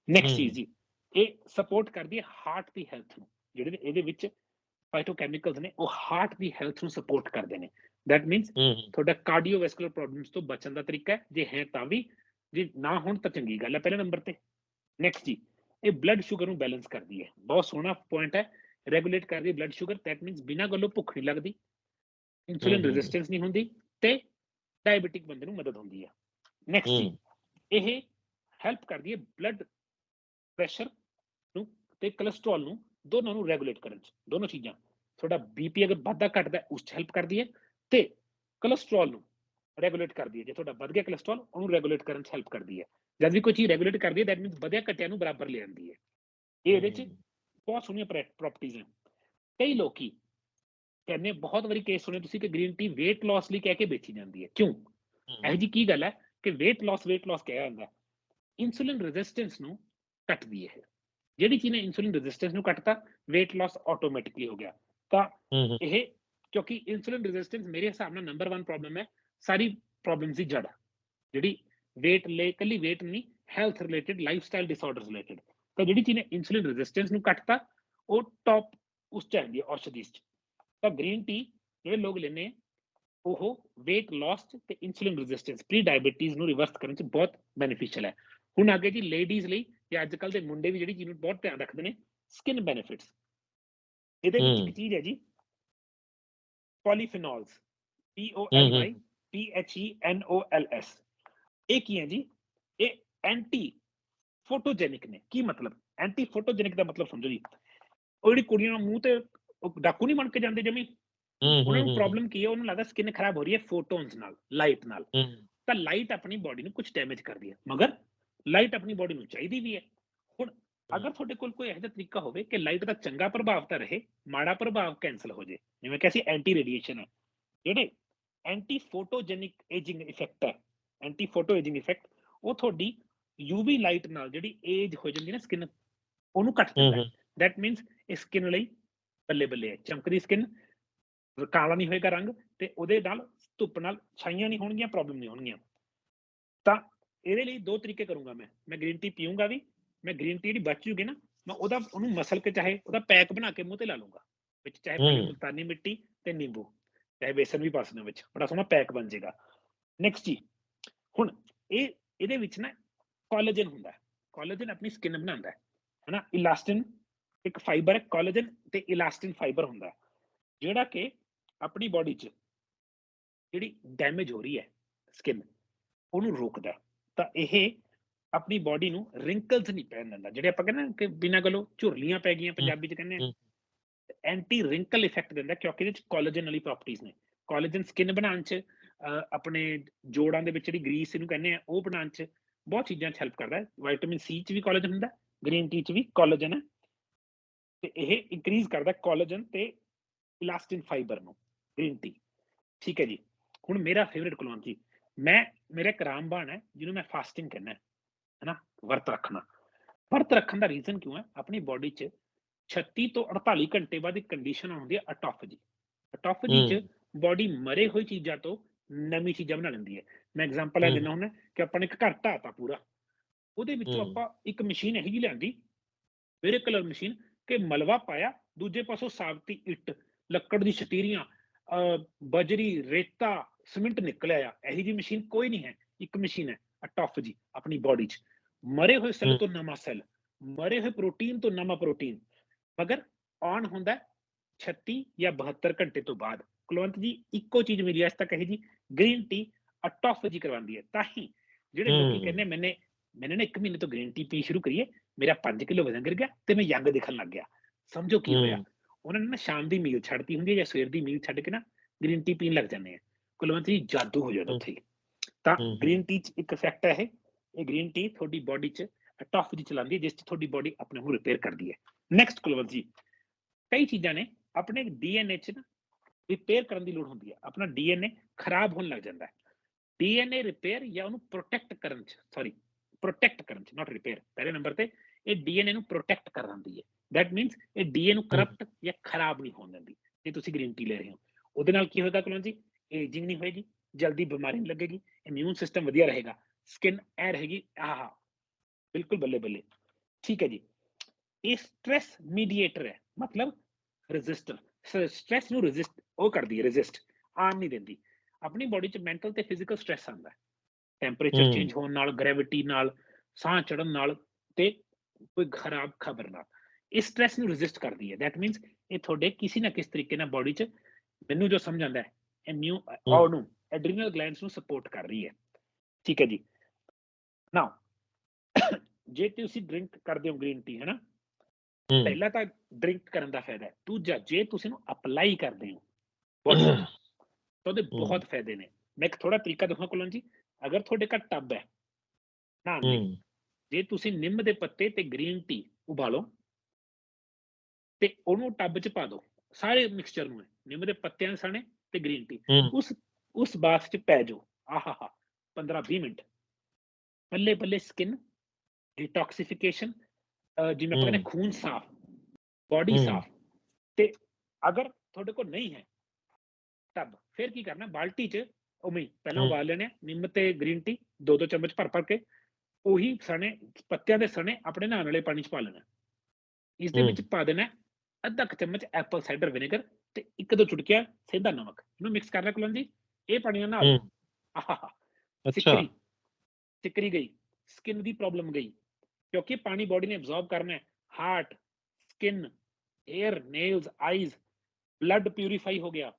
ਨੈਕਸਟ। ਚੀਜ਼ ਜੀ ਇਹ ਸਪੋਰਟ ਕਰਦੀ ਹੈ ਹਾਰਟ ਦੀ ਹੈਲਥ ਨੂੰ। ਜਿਹੜੇ ਇਹਦੇ ਵਿੱਚ ਫਾਈਟੋਕੈਮੀਕਲਸ ਨੇ ਉਹ ਹਾਰਟ ਦੀ ਹੈਲਥ ਨੂੰ ਸਪੋਰਟ ਕਰਦੇ ਨੇ। ਦੈਟ ਮੀਨਸ ਤੁਹਾਡਾ ਕਾਰਡੀਓਵੈਸਕੂਲਰ ਪ੍ਰੋਬਲਮਸ ਤੋਂ ਬਚਣ ਦਾ ਤਰੀਕਾ ਹੈ। ਜੇ ਹੈ ਤਾਂ ਵੀ ਜੇ ਨਾ ਹੋਣ ਤਾਂ ਚੰਗੀ ਗੱਲ ਹੈ। ਪਹਿਲੇ ਨੰਬਰ ਤੇ। ਨੈਕਸਟ ਜੀ ਇਹ ਬਲੱਡ ਸ਼ੂਗਰ ਨੂੰ ਬੈਲੈਂਸ ਕਰਦੀ ਹੈ। ਬਹੁਤ ਸੋਹਣਾ ਪੁਆਇੰਟ ਹੈ। ਰੈਗੂਲੇਟ ਕਰਦੀ ਹੈ ਬਲੱਡ ਸ਼ੂਗਰ ਦੈਟ ਮੀਨਸ ਬਿਨਾਂ ਗੱਲੋਂ ਭੁੱਖ ਨਹੀਂ ਲੱਗਦੀ। ਇਨਸੂਲਿਨ। ਰੈਜ਼ਿਸਟੈਂਸ ਨਹੀਂ ਹੁੰਦੀ ਤੇ ਡਾਇਬੀਟਿਕ ਬੰਦੇ ਨੂੰ ਮਦਦ ਹੁੰਦੀ ਹੈ। ਨੈਕਸਟ ਇਹ ਹੈਲਪ ਕਰਦੀ ਹੈ ਬਲੱਡ ਪ੍ਰੈਸ਼ਰ ਨੂੰ ਤੇ ਕੋਲੇਸਟ੍ਰੋਲ ਨੂੰ ਦੋਨੋਂ ਨੂੰ ਰੈਗੂਲੇਟ ਕਰਨ ਚ ਦੋਨੋਂ ਚੀਜ਼ਾਂ। ਤੁਹਾਡਾ ਬੀਪੀ ਅਗਰ ਵੱਧਦਾ ਘਟਦਾ ਉਸ ਚ ਹੈਲਪ ਕਰਦੀ ਹੈ ਤੇ ਕੋਲੇਸਟ੍ਰੋਲ ਨੂੰ ਰੈਗੂਲੇਟ ਕਰਦੀ ਹੈ। ਜੇ ਤੁਹਾਡਾ ਵੱਧ ਗਿਆ ਕੋਲੇਸਟ੍ਰੋਲ ਉਹਨੂੰ ਰੈਗੂਲੇਟ ਕਰਨ ਚ ਹੈਲਪ ਕਰਦੀ ਹੈ। ਜਦ ਵੀ ਕੋਈ ਚੀਜ਼ ਰੈਗੂਲੇਟ ਕਰਦੀ ਹੈ ਦੈਟ ਮੀਨਸ ਵਧਿਆ ਘਟਿਆ ਨੂੰ ਬਰਾਬਰ ਲੈ ਆਉਂਦੀ ਹੈ। ਇਹ ਇਹਦੇ ਚ ਬਹੁਤ ਸੋਹਣੀਆਂ ਪ੍ਰੋਪਰਟੀਆਂ ਹਨ ਕਈ ਲੋਕੀ ਕਹਿੰਦੇ ਬਹੁਤ ਵਾਰੀ ਕੇਸ ਸੁਣੇ ਤੁਸੀਂ ਕਿ ਗ੍ਰੀਨ ਟੀ weight loss ਲਈ ਕਹਿ ਕੇ ਵੇਚੀ ਜਾਂਦੀ ਹੈ। ਕਿਉਂ? ਇਹੋ ਜੀ ਕੀ ਗੱਲ ਹੈ? ਕਿ weight loss weight loss ਕਿਹਾ ਜਾਂਦਾ ਇਨਸੂਲਿਨ ਰੈਜ਼ਿਸਟੈਂਸ ਨੂੰ ਕੱਟਦੀ ਹੈ ਇਹ। ਜਿਹੜੀ ਚੀਜ਼ ਨੇ ਇਨਸੂਲਿਨ ਰੈਜ਼ਿਸਟੈਂਸ ਨੂੰ ਕੱਟਤਾ weight loss ਆਟੋਮੈਟਿਕਲੀ ਹੋ ਗਿਆ ਤਾਂ ਹੂੰ ਹੂੰ ਇਹ ਕਿਉਂਕਿ ਇਨਸੂਲਿਨ ਰੈਜ਼ਿਸਟੈਂਸ ਮੇਰੇ ਹਿਸਾਬ ਨਾਲ ਨੰਬਰ 1 ਪ੍ਰੋਬਲਮ ਹੈ ਸਾਰੀ ਪ੍ਰੋਬਲਮਸ ਦੀ ਜੜ ਜਿਹੜੀ weight ਲੈ ਕੱਲੀ weight ਨਹੀਂ health related lifestyle disorders related ਤਾਂ ਜਿਹੜੀ ਚੀਜ਼ ਨੇ ਇਨਸੂਲਿਨ ਰੈਜ਼ਿਸਟੈਂਸ ਨੂੰ ਕੱਟਤਾ ਉਹ ਟੌਪ ਉਸ ਚ ਆਉਂਦੀ ਹੈ ਔਸ਼ਧੀ ਚ ਤਾਂ ਗ੍ਰੀਨ ਟੀ ਜਿਹੜੇ ਲੋਕ ਲੈਂਦੇ ਆ ਉਹ weight loss ਤੇ ਇਨਸੂਲਿਨ ਰੈਜ਼ਿਸਟੈਂਸ ਪ੍ਰੀ ਡਾਇਬੀਟੀਜ਼ ਨੂੰ ਰਿਵਰਸ ਕਰਨ ਚ ਬਹੁਤ ਬੈਨੀਫੀਸ਼ੀਅਲ ਹੈ। ਹੁਣ ਅੱਗੇ ਜੀ ਲੇਡੀਜ਼ ਲਈ ਤੇ ਅੱਜ ਕੱਲ ਦੇ ਮੁੰਡੇ ਵੀ ਜਿਹੜੀ ਚੀਜ਼ ਨੂੰ ਬਹੁਤ ਧਿਆਨ ਰੱਖਦੇ ਨੇ ਸਕਿਨ ਬੈਨੀਫਿਟਸ ਇਹਦੇ ਵਿੱਚ। ਇੱਕ ਚੀਜ਼ ਹੈ ਜੀ polyphenols hmm, L hmm. Y P H E N O L S ਇਹ ਕੀ ਹੈ ਜੀ? ਇਹ ਐਂਟੀ ਫੋਟੋਜੈਨਿਕ ਨੇ। ਕੀ ਮਤਲਬ? ਐਂਟੀ ਫੋਟੋਜੈਨਿਕ ਦਾ ਮਤਲਬ ਸਮਝੋ ਜੀ। ਉਹ ਜਿਹੜੀ ਕੁੜੀਆਂ ਨੂੰ ਮੂੰਹ ਤੇ ਡਾਕੂ ਨਹੀਂ ਬਣ ਕੇ ਜਾਂਦੇ ਜਮੀ? ਹੂੰ ਉਹਨਾਂ ਨੂੰ ਪ੍ਰੋਬਲਮ ਕੀ ਹੈ ਉਹਨਾਂ ਨੂੰ ਲੱਗਦਾ ਸਕਿਨ ਖਰਾਬ ਹੋ ਰਹੀ ਹੈ ਫੋਟੋਨਸ ਨਾਲ ਲਾਈਟ ਨਾਲ ਹੂੰ ਤਾਂ ਲਾਈਟ ਆਪਣੀ ਬਾਡੀ ਨੂੰ ਕੁਝ ਡੈਮੇਜ ਕਰਦੀ ਹੈ ਮਗਰ ਲਾਈਟ ਆਪਣੀ ਬਾਡੀ ਨੂੰ ਚਾਹੀਦੀ ਵੀ ਹੈ ਹੁਣ ਅਗਰ ਤੁਹਾਡੇ ਕੋਲ ਕੋਈ ਇਹੋ ਜਿਹਾ ਤਰੀਕਾ ਹੋਵੇ ਕਿ ਲਾਈਟ ਦਾ ਚੰਗਾ ਪ੍ਰਭਾਵ ਤਾਂ ਰਹੇ ਮਾੜਾ ਪ੍ਰਭਾਵ ਕੈਨਸਲ ਹੋ ਜੇ ਜਿਵੇਂ ਕਿ ਅਸੀਂ ਐਂਟੀ ਰੇਡੀਏਸ਼ਨ ਹੈ ਜਿਹੜੇ ਐਂਟੀ ਫੋਟੋਜੈਨਿਕ ਏਜਿੰਗ ਇਫੈਕਟ ਹੈ ਐਂਟੀ ਫੋਟੋ ਏਜਿੰਗ ਇਫੈਕਟ ਉਹ ਤੁਹਾਡੀ UV ਲਾਈਟ ਨਾਲ ਜਿਹੜੀ ਏਜ ਹੋ ਜਾਂਦੀ ਹੈ ਨਾ ਸਕਿਨ ਉਹਨੂੰ ਕੱਟ ਦਿੰਦਾ ਹੈ ਹੂੰ ਦੈਟ ਮੀਨਸ ਇਹ ਸਕਿਨ ਲਈ ਬੱਲੇ ਬੱਲੇ ਹੈ ਚਮਕਦੀ ਸਕਿਨ ਕਾਲਾ ਨਹੀਂ ਹੋਏਗਾ ਰੰਗ ਤੇ ਉਹਦੇ ਨਾਲ ਧੁੱਪ ਨਾਲ ਛਾਈਆਂ ਨਹੀਂ ਹੋਣਗੀਆਂ ਪ੍ਰੋਬਲਮ ਨਹੀਂ ਹੋਣਗੀਆਂ। ਤਾਂ ਇਹਦੇ ਲਈ ਦੋ ਤਰੀਕੇ ਕਰੂੰਗਾ ਮੈਂ। ਮੈਂ ਗ੍ਰੀਨ ਟੀ ਪੀਊਂਗਾ ਵੀ ਮੈਂ ਗ੍ਰੀਨ ਟੀ ਜਿਹੜੀ ਬਚ ਜੂਗੀ ਨਾ ਮੈਂ ਉਹਦਾ ਉਹਨੂੰ ਮਸਲ ਕੇ ਚਾਹੇ ਉਹਦਾ ਪੈਕ ਬਣਾ ਕੇ ਮੂੰਹ ਤੇ ਲਾ ਲੂੰਗਾ ਵਿੱਚ ਚਾਹੇ। ਮੁਲਤਾਨੀ ਮਿੱਟੀ ਤੇ ਨਿੰਬੂ ਚਾਹੇ ਬੇਸਨ ਵੀ ਪਾ ਸਕਦੇ ਵਿੱਚ। ਬੜਾ ਸੋਹਣਾ ਪੈਕ ਬਣ ਜਾਏਗਾ ਨੈਕਸਟ ਜੀ ਹੁਣ ਇਹ ਇਹਦੇ ਵਿੱਚ ਨਾ ਕੋਲਾਜਨ ਹੁੰਦਾ ਹੈ। ਕੋਲਾਜਨ ਆਪਣੀ ਸਕਿਨ ਬਣਾਉਂਦਾ ਹੈ ਹਨਾ? ਇਲਾਸਟਿਨ ਇੱਕ ਫਾਈਬਰ ਹੈ ਕੋਲਾਜਨ ਤੇ ਇਲਾਸਟਿਨ ਫਾਈਬਰ ਹੁੰਦਾ ਜਿਹੜਾ ਕਿ ਆਪਣੀ ਬਾਡੀ 'ਚ ਜਿਹੜੀ ਡੈਮੇਜ ਹੋ ਰਹੀ ਹੈ ਸਕਿਨ ਉਹਨੂੰ ਰੋਕਦਾ। ਤਾਂ ਇਹ ਆਪਣੀ ਬਾਡੀ ਨੂੰ ਰਿੰਕਲਸ ਨਹੀਂ ਪੈਣ ਦਿੰਦਾ। ਜਿਹੜੇ ਆਪਾਂ ਕਹਿੰਦੇ ਨਾ ਕਿ ਬਿਨਾਂ ਗੱਲੋਂ ਝੁਰਲੀਆਂ ਪੈ ਗਈਆਂ ਪੰਜਾਬੀ 'ਚ ਕਹਿੰਦੇ ਆ। ਐਂਟੀ ਰਿੰਕਲ ਇਫੈਕਟ ਦਿੰਦਾ ਕਿਉਂਕਿ ਇਹਦੇ 'ਚ ਕੋਲਾਜਨ ਵਾਲੀ ਪ੍ਰੋਪਰਟੀਆਂ ਨੇ। ਕੋਲਾਜਨ ਸਕਿਨ ਬਣਾਉਣ 'ਚ ਆਪਣੇ ਜੋੜਾਂ ਦੇ ਵਿੱਚ ਜਿਹੜੀ ਗਰੀਸ ਇਹਨੂੰ ਕਹਿੰਦੇ ਆ ਉਹ ਬਣਾਉਣ 'ਚ ਬਹੁਤ ਚੀਜ਼ਾਂ 'ਚ ਹੈਲਪ ਕਰਦਾ ਹੈ। ਵਿਟਾਮਿਨ ਸੀ 'ਚ ਵੀ ਕੋਲਾਜਨ ਹੁੰਦਾ ਗ੍ਰੀਨ ਟੀ 'ਚ ਵੀ ਕੋਲਾਜਨ ਹੈ। ਤੇ ਇਹ ਇਨਕਰੀਜ਼ ਕਰਦਾ ਕੋਲਾਜਨ ਤੇ ਇਲਾਸਟਿਨ ਫਾਈਬਰ ਨੂੰ। ਗ੍ਰੀਨ ਟੀ ਠੀਕ ਹੈ ਜੀ। ਹੁਣ ਮੇਰਾ ਫੇਵਰਿਟ ਕੁਲਵੰਤ ਜੀ ਮੈਂ ਮੇਰਾ ਇੱਕ ਰਾਮਬਾਣ ਹੈ ਜਿਹਨੂੰ ਮੈਂ ਫਾਸਟਿੰਗ ਕਹਿੰਦਾ ਹੈਨਾ? ਵਰਤ ਰੱਖਣਾ। ਵਰਤ ਰੱਖਣ ਦਾ ਰੀਜ਼ਨ ਕਿਉਂ ਹੈ? ਆਪਣੀ ਬਾਡੀ 'ਚ 36 ਤੋਂ 48 ਘੰਟੇ ਬਾਅਦ ਇੱਕ ਕੰਡੀਸ਼ਨ ਆਉਂਦੀ ਹੈ ਅਟੋਫਜੀ ਅਟੋਫਜੀ 'ਚ ਬਾਡੀ ਮਰੇ ਹੋਈ ਚੀਜ਼ਾਂ ਤੋਂ ਨਵੀਂ ਚੀਜ਼ਾਂ ਬਣਾ ਲੈਂਦੀ ਹੈ। ਮੈਂ ਐਗਜ਼ਾਮਪਲ ਹਮ। ਦਿੰਦਾ ਹੁੰਦਾ ਕਿ ਆਪਾਂ ਨੇ ਇੱਕ ਘਰ ਢਾਤਾ ਪੂਰਾ। ਉਹਦੇ ਵਿੱਚੋਂ। ਆਪਾਂ ਇੱਕ ਮਸ਼ੀਨ ਇਹੋ ਜਿਹੀ ਲਿਆਂਦੀ ਮੇਰੇ ਕਲਰ ਮਸ਼ੀਨ ਕਿ ਮਲਵਾ ਪਾਇਆ ਦੂਜੇ ਪਾਸੋਂ ਸਾਬਤੀ ਇੱਟ ਲੱਕੜ ਦੀ ਛਤੀਰੀਆਂ ਬਜਰੀ ਰੇਤਾ ਸੀਮਿੰਟ ਨਿਕਲਿਆ ਆ। ਇਹੀ ਜੀ ਮਸ਼ੀਨ ਕੋਈ ਨਹੀਂ ਹੈ। ਇੱਕ ਮਸ਼ੀਨ ਹੈ ਅਟੋਫਜੀ ਆਪਣੀ ਬਾਡੀ 'ਚ। ਮਰੇ ਹੋਏ ਸੈੱਲ। ਤੋਂ ਨਵਾਂ ਸੈੱਲ ਮਰੇ ਹੋਏ ਪ੍ਰੋਟੀਨ ਤੋਂ ਨਵਾਂ ਪ੍ਰੋਟੀਨ ਮਗਰ ਆਨ ਹੁੰਦਾ ਹੈ 36 ਜਾਂ 72 ਘੰਟੇ ਤੋਂ ਬਾਅਦ। ਕੁਲਵੰਤ ਜੀ ਇੱਕੋ ਚੀਜ਼ ਮੇਰੀ ਅੱਜ ਤੱਕ ਹੈ ਜੀ ਗ੍ਰੀਨ ਟੀ ਅਟੋਫਜੀ ਕਰਵਾਉਂਦੀ ਹੈ। ਤਾਂ ਹੀ ਜਿਹੜੇ ਲੋਕੀ। ਕਹਿੰਦੇ ਮੈਨੇ ਮੈਨੇ ਨਾ ਇੱਕ ਮਹੀਨੇ ਤੋਂ ਗ੍ਰੀਨ ਟੀ ਪੀ ਸ਼ੁਰੂ ਕਰੀਏ ਮੇਰਾ 5 ਕਿਲੋ ਵਜ਼ਨ ਗਿਰ ਗਿਆ ਤੇ ਮੈਂ ਯੰਗ ਦਿਖਣ ਲੱਗ ਗਿਆ। ਸਮਝੋ ਕੀ ਹੋਇਆ। ਉਹਨਾਂ ਨੇ ਨਾ ਸ਼ਾਮ ਦੀ ਮੀਲ ਛੱਡਤੀ ਹੁੰਦੀ ਹੈ ਜਾਂ ਸਵੇਰ ਦੀ ਮੀਲ ਛੱਡ ਕੇ ਨਾ ਗ੍ਰੀਨ ਟੀ ਪੀਣ ਲੱਗ ਜਾਂਦੇ ਆ ਕੁਲਵੰਤ ਜੀ ਜਾਦੂ ਹੋ ਜਾਂਦਾ। ਉੱਥੇ। ਤਾਂ। ਗ੍ਰੀਨ ਟੀ ਚ ਇੱਕ ਇਫੈਕਟ ਹੈ ਇਹ ਗ੍ਰੀਨ ਟੀ ਤੁਹਾਡੀ ਬਾਡੀ ਚ ਅਟੋਫਜੀ ਚਲਾਉਂਦੀ ਹੈ ਜਿਸ ਚ ਤੁਹਾਡੀ ਬਾਡੀ ਆਪਣੇ ਨੂੰ ਰਿਪੇਅਰ ਕਰਦੀ ਹੈ ਨੈਕਸਟ ਕੁਲਵੰਤ ਜੀ ਕਈ ਚੀਜ਼ਾਂ ਨੇ ਆਪਣੇ ਡੀਐਨਏ ਚ ਨਾ ਰਿਪੇਅਰ ਕਰਨ ਦੀ ਲੋੜ ਹੁੰਦੀ ਹੈ ਆਪਣਾ ਡੀਐਨਏ ਖਰਾਬ ਹੋਣ ਲੱਗ ਜਾਂਦਾ ਹੈ ਡੀਐਨਏ ਰਿਪੇਅਰ ਜਾਂ ਉਹਨੂੰ ਪ੍ਰੋਟੈਕਟ ਕਰਨ ਚ ਸੌਰੀ ਪ੍ਰੋਟੈਕਟ ਕਰਨ ਚ ਨਾਟ ਰਿਪੇਅਰ ਪਹਿਲੇ ਨੰਬਰ ਤੇ ਇਹ ਡੀਐਨਏ ਨੂੰ ਪ੍ਰੋਟੈਕਟ ਕਰਦੀ ਹੈ ਦੈਟ ਮੀਨਸ ਇਹ ਡੀਐਨਏ ਨੂੰ ਕਰਪਟ ਜਾਂ ਖਰਾਬ ਨਹੀਂ ਹੋਣ ਦਿੰਦੀ ਜੇ ਤੁਸੀਂ ਗ੍ਰੀਨ ਟੀ ਲੈ ਰਹੇ ਹੋ। ਉਹਦੇ ਨਾਲ ਕੀ ਹੋਏਗਾ ਕੁਲਵੰਤ ਜੀ? ਏਜਿੰਗ ਨਹੀਂ ਹੋਏਗੀ ਜਲਦੀ ਬਿਮਾਰੀ ਨਹੀਂ ਲੱਗੇਗੀ ਇਮਿਊਨ ਸਿਸਟਮ ਵਧੀਆ ਰਹੇਗਾ ਸਕਿਨ ਐ ਰਹੇਗੀ ਆਹਾ ਬਿਲਕੁਲ ਬੱਲੇ ਬੱਲੇ। ਠੀਕ ਹੈ ਜੀ। ਇਹ ਸਟ੍ਰੈਸ ਮੀਡੀਏਟਰ ਹੈ ਮਤਲਬ ਰੈਜ਼ਿਸਟਰ ਸਟ੍ਰੈਸ ਨੂੰ ਰੈਜ਼ਿਸਟ ਉਹ ਕਰਦੀ ਹੈ ਰੈਜ਼ਿਸਟ ਆਉਣ ਨਹੀਂ ਦਿੰਦੀ। ਆਪਣੀ ਬਾਡੀ 'ਚ ਮੈਂਟਲ ਤੇ ਫਿਜ਼ੀਕਲ ਸਟ੍ਰੈਸ ਆਉਂਦਾ ਹੈ। ਟੈਂਪਰੇਚਰ। ਚੇਂਜ ਹੋਣ ਨਾਲ ਗ੍ਰੈਵਿਟੀ ਨਾਲ ਸਾਹ ਚੜਨ ਨਾਲ ਤੇ ਕੋਈ ਖਰਾਬ ਖਬਰ ਨਾਲ। ਇਸ ਸਟ੍ਰੈਸ ਨੂੰ ਰੈਜ਼ਿਸਟ ਕਰਦੀ ਹੈ। ਦੈਟ ਮੀਨਸ ਇਹ ਤੁਹਾਡੇ ਕਿਸੇ ਨਾ ਕਿਸੇ ਤਰੀਕੇ ਨਾਲ ਬਾਡੀ 'ਚ ਮੈਨੂੰ ਜੋ ਸਮਝ ਆਉਂਦਾ ਹੈ ਇਮਿਊ ਔਰ ਨੂੰ ਐਡਰੀਨਲ ਗਲੈਂਡਸ ਨੂੰ ਸਪੋਰਟ ਕਰ ਰਹੀ ਹੈ। ਠੀਕ ਹੈ ਜੀ। ਨਾਓ <coughs> ਜੇ ਤੁਸੀਂ ਡਰਿੰਕ ਕਰਦੇ ਹੋ ਗ੍ਰੀਨ ਟੀ ਹੈ ਨਾ ਹੂੰ। ਪਹਿਲਾ ਤਾਂ ਡਰਿੰਕ ਕਰਨ ਦਾ ਫਾਇਦਾ ਹੈ। ਦੂਜਾ ਜੇ ਤੁਸੀਂ ਇਹਨੂੰ ਅਪਲਾਈ ਕਰਦੇ ਹੋ ਨੂੰ, ਤਾਂ ਉਹਦੇ ਬਹੁਤ ਫਾਇਦੇ ਨੇ। ਮੈਂ ਇੱਕ ਥੋੜਾ ਤਰੀਕਾ ਦਿਖਾਉਂ ਕੋਲੋਂ ਜੀ। ਅਗਰ ਤੁਹਾਡੇ ਘਰ ਟੱਬ ਹੈ ਨਾ ਹੂੰ। ਜੇ ਤੁਸੀਂ ਨਿੰਮ ਦੇ ਪੱਤੇ ਤੇ ਗ੍ਰੀਨ ਟੀ ਉਬਾਲੋ ਤੇ ਉਹਨੂੰ ਟੱਬ 'ਚ ਪਾ ਦਿਓ ਸਾਰੇ ਮਿਕਸਚਰ ਨੂੰ ਨਿੰਮ ਦੇ ਪੱਤਿਆਂ ਦੇ ਸਣੇ ਤੇ ਗ੍ਰੀਨ ਟੀ ਉਸ ਉਸ ਬਾਥ 'ਚ ਪੈ ਜਾਓ ਆਹਾਹਾ 15 20 ਮਿੰਟ ਬੱਲੇ ਬੱਲੇ ਸਕਿਨ ਡਿਟੌਕਸੀਫਿਕੇਸ਼ਨ ਜਿਵੇਂ ਆਪਾਂ ਕਹਿੰਦੇ। ਖੂਨ ਸਾਫ਼ ਬਾਡੀ। ਸਾਫ਼ ਤੇ ਅਗਰ ਤੁਹਾਡੇ ਕੋਲ ਨਹੀਂ ਹੈ ਤਬ ਫਿਰ ਕੀ ਕਰਨਾ ਬਾਲਟੀ 'ਚ ਉਵੇਂ ਪਹਿਲਾਂ। ਉਬਾਲ ਲੈਣੇ ਨਿੰਮ ਤੇ ਗ੍ਰੀਨ ਟੀ ਦੋ ਦੋ ਚਮਚ ਭਰ ਭਰ ਕੇ ਉਹੀ ਸਣੇ ਪੱਤਿਆਂ ਦੇ ਸਣੇ ਆਪਣੇ ਨਹਾਉਣ ਵਾਲੇ ਪਾਣੀ 'ਚ ਪਾ ਲੈਣਾ ਇਸ ਦੇ। ਵਿੱਚ ਪਾ ਦੇਣਾ ਅੱਧਾ ਕੁ ਚਮਚ ਐਪਲ ਸਾਈਡਰ ਵਿਨੇਗਰ ਤੇ ਇੱਕ ਦੋ ਚੁਟਕੀਆਂ ਸਿੱਧਾ ਨਮਕ। ਇਹਨੂੰ ਮਿਕਸ ਕਰ ਲੈ ਕੁਲਨ ਜੀ। ਇਹ ਪਾਣੀ ਨਾਲ ਨਹਾ ਲਓ ਹੂੰ। ਆਹਾਹਾ ਅੱਛਾ। ਸਿੱਕਰੀ। ਗਈ। ਸਕਿਨ ਦੀ ਪ੍ਰੋਬਲਮ ਗਈ। ਕਿਉਂਕਿ ਪਾਣੀ ਬਾਡੀ ਨੇ ਐਬਜ਼ੌਰਬ ਕਰਨਾ ਹੈ। Heart skin hair nails eyes blood purify ਹੋ ਗਿਆ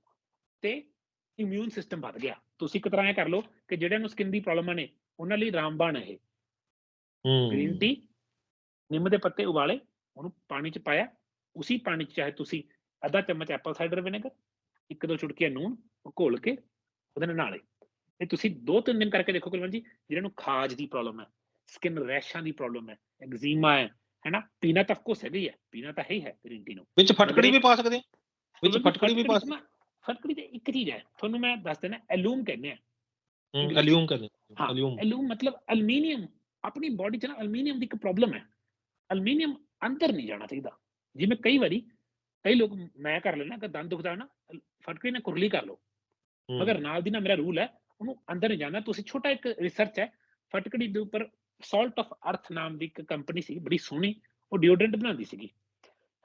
ਤੇ ਇਮਿਊਨ ਸਿਸਟਮ ਵੱਧ ਗਿਆ। ਤੁਸੀਂ ਇੱਕ ਤਰ੍ਹਾਂ ਇਹ ਕਰ ਲਓ ਕਿ ਜਿਹੜਿਆਂ ਨੂੰ ਸਕਿਨ ਦੀ ਪ੍ਰੋਬਲਮਾਂ ਨੇ ਉਹਨਾਂ ਲਈ ਰਾਮਬਾਣ ਹੈ ਇਹ। ਗ੍ਰੀਨ ਹੂੰ ਟੀ ਨਿੰਮ ਦੇ ਪੱਤੇ ਉਬਾਲੇ ਉਹਨੂੰ ਪਾਣੀ ਚ ਪਾਇਆ। ਉਸੇ ਪਾਣੀ ਚ ਚਾਹੇ ਤੁਸੀਂ ਅੱਧਾ ਚਮਚ ਐਪਲ ਸਾਈਡਰ ਵਿਨੇਗਰ ਇੱਕ ਦੋ ਚੁਟਕੀਆਂ ਉਹ ਘੋਲ ਕੇ ਉਹਦੇ ਨਾਲ ਨਾਲੇ। ਇਹ ਤੁਸੀਂ ਦੋ ਤਿੰਨ ਦਿਨ ਕਰਕੇ ਦੇਖੋ ਕੁਲਵੰਤ ਜੀ ਜਿਹਨਾਂ ਨੂੰ ਖਾਜ ਦੀ ਪ੍ਰੋਬਲਮ ਹੈ ਸਕਿਨ ਰੈਸ਼ਾਂ ਦੀ ਪ੍ਰੋਬਲਮ ਹੈ ਐਗਜ਼ੀਮਾ ਹੈ ਹੈਨਾ? ਪੀਣਾ ਤਾਂ ਕੋਸ ਹੈਗਾ ਹੀ ਪੀਣਾ ਤਾਂ ਹੈ ਹੀ ਹੈ ਗ੍ਰੀਨ ਟੀ ਨੂੰ। ਵਿੱਚ ਫਟਕੜੀ ਵੀ ਪਾ ਸਕਦੇ ਵਿੱਚ ਫਟਕੜੀ ਵੀ ਪਾ ਸਕਦੇ ਫਟਕੜੀ ਤੇ ਇੱਕ ਚੀਜ਼ ਹੈ ਤੁਹਾਨੂੰ ਮੈਂ ਦੱਸ ਦੇਣਾ ਐਲੂਮ ਕਹਿੰਦੇ ਆ। ਕਰਦੇ ਹਾਂ ਅਲਿਊਮ ਐਲੂਮ ਮਤਲਬ ਅਲਮੀਨੀਅਮ ਆਪਣੀ ਬਾਡੀ 'ਚ ਨਾ ਅਲਮੀਨੀਅਮ ਦੀ ਇੱਕ ਪ੍ਰੋਬਲਮ ਹੈ। ਅਲਮੀਨੀਅਮ ਅੰਦਰ ਨਹੀਂ ਜਾਣਾ ਚਾਹੀਦਾ। ਜਿਵੇਂ ਕਈ ਵਾਰੀ ਕਈ ਲੋਕ ਮੈਂ ਕਰ ਲੈਣਾ ਕਿ ਦੰਦ ਦੁਖਦਾ ਨਾ ਫਟਕੜੀ ਨਾਲ ਕੁਰਲੀ ਕਰ ਲਓ। ਮਗਰ ਨਾਲ ਦੀ ਨਾਲ ਮੇਰਾ ਰੂਲ ਹੈ ਉਹਨੂੰ ਅੰਦਰ ਨਹੀਂ ਜਾਣਾ। ਤੁਸੀਂ ਛੋਟਾ ਇੱਕ ਰਿਸਰਚ ਹੈ ਫਟਕੜੀ ਦੇ ਉੱਪਰ ਸਾਲਟ ਆਫ ਅਰਥ ਨਾਮ ਦੀ ਇੱਕ ਕੰਪਨੀ ਸੀ ਬੜੀ ਸੋਹਣੀ ਉਹ ਡਿਓਡਰੈਂਟ ਬਣਾਉਂਦੀ ਸੀਗੀ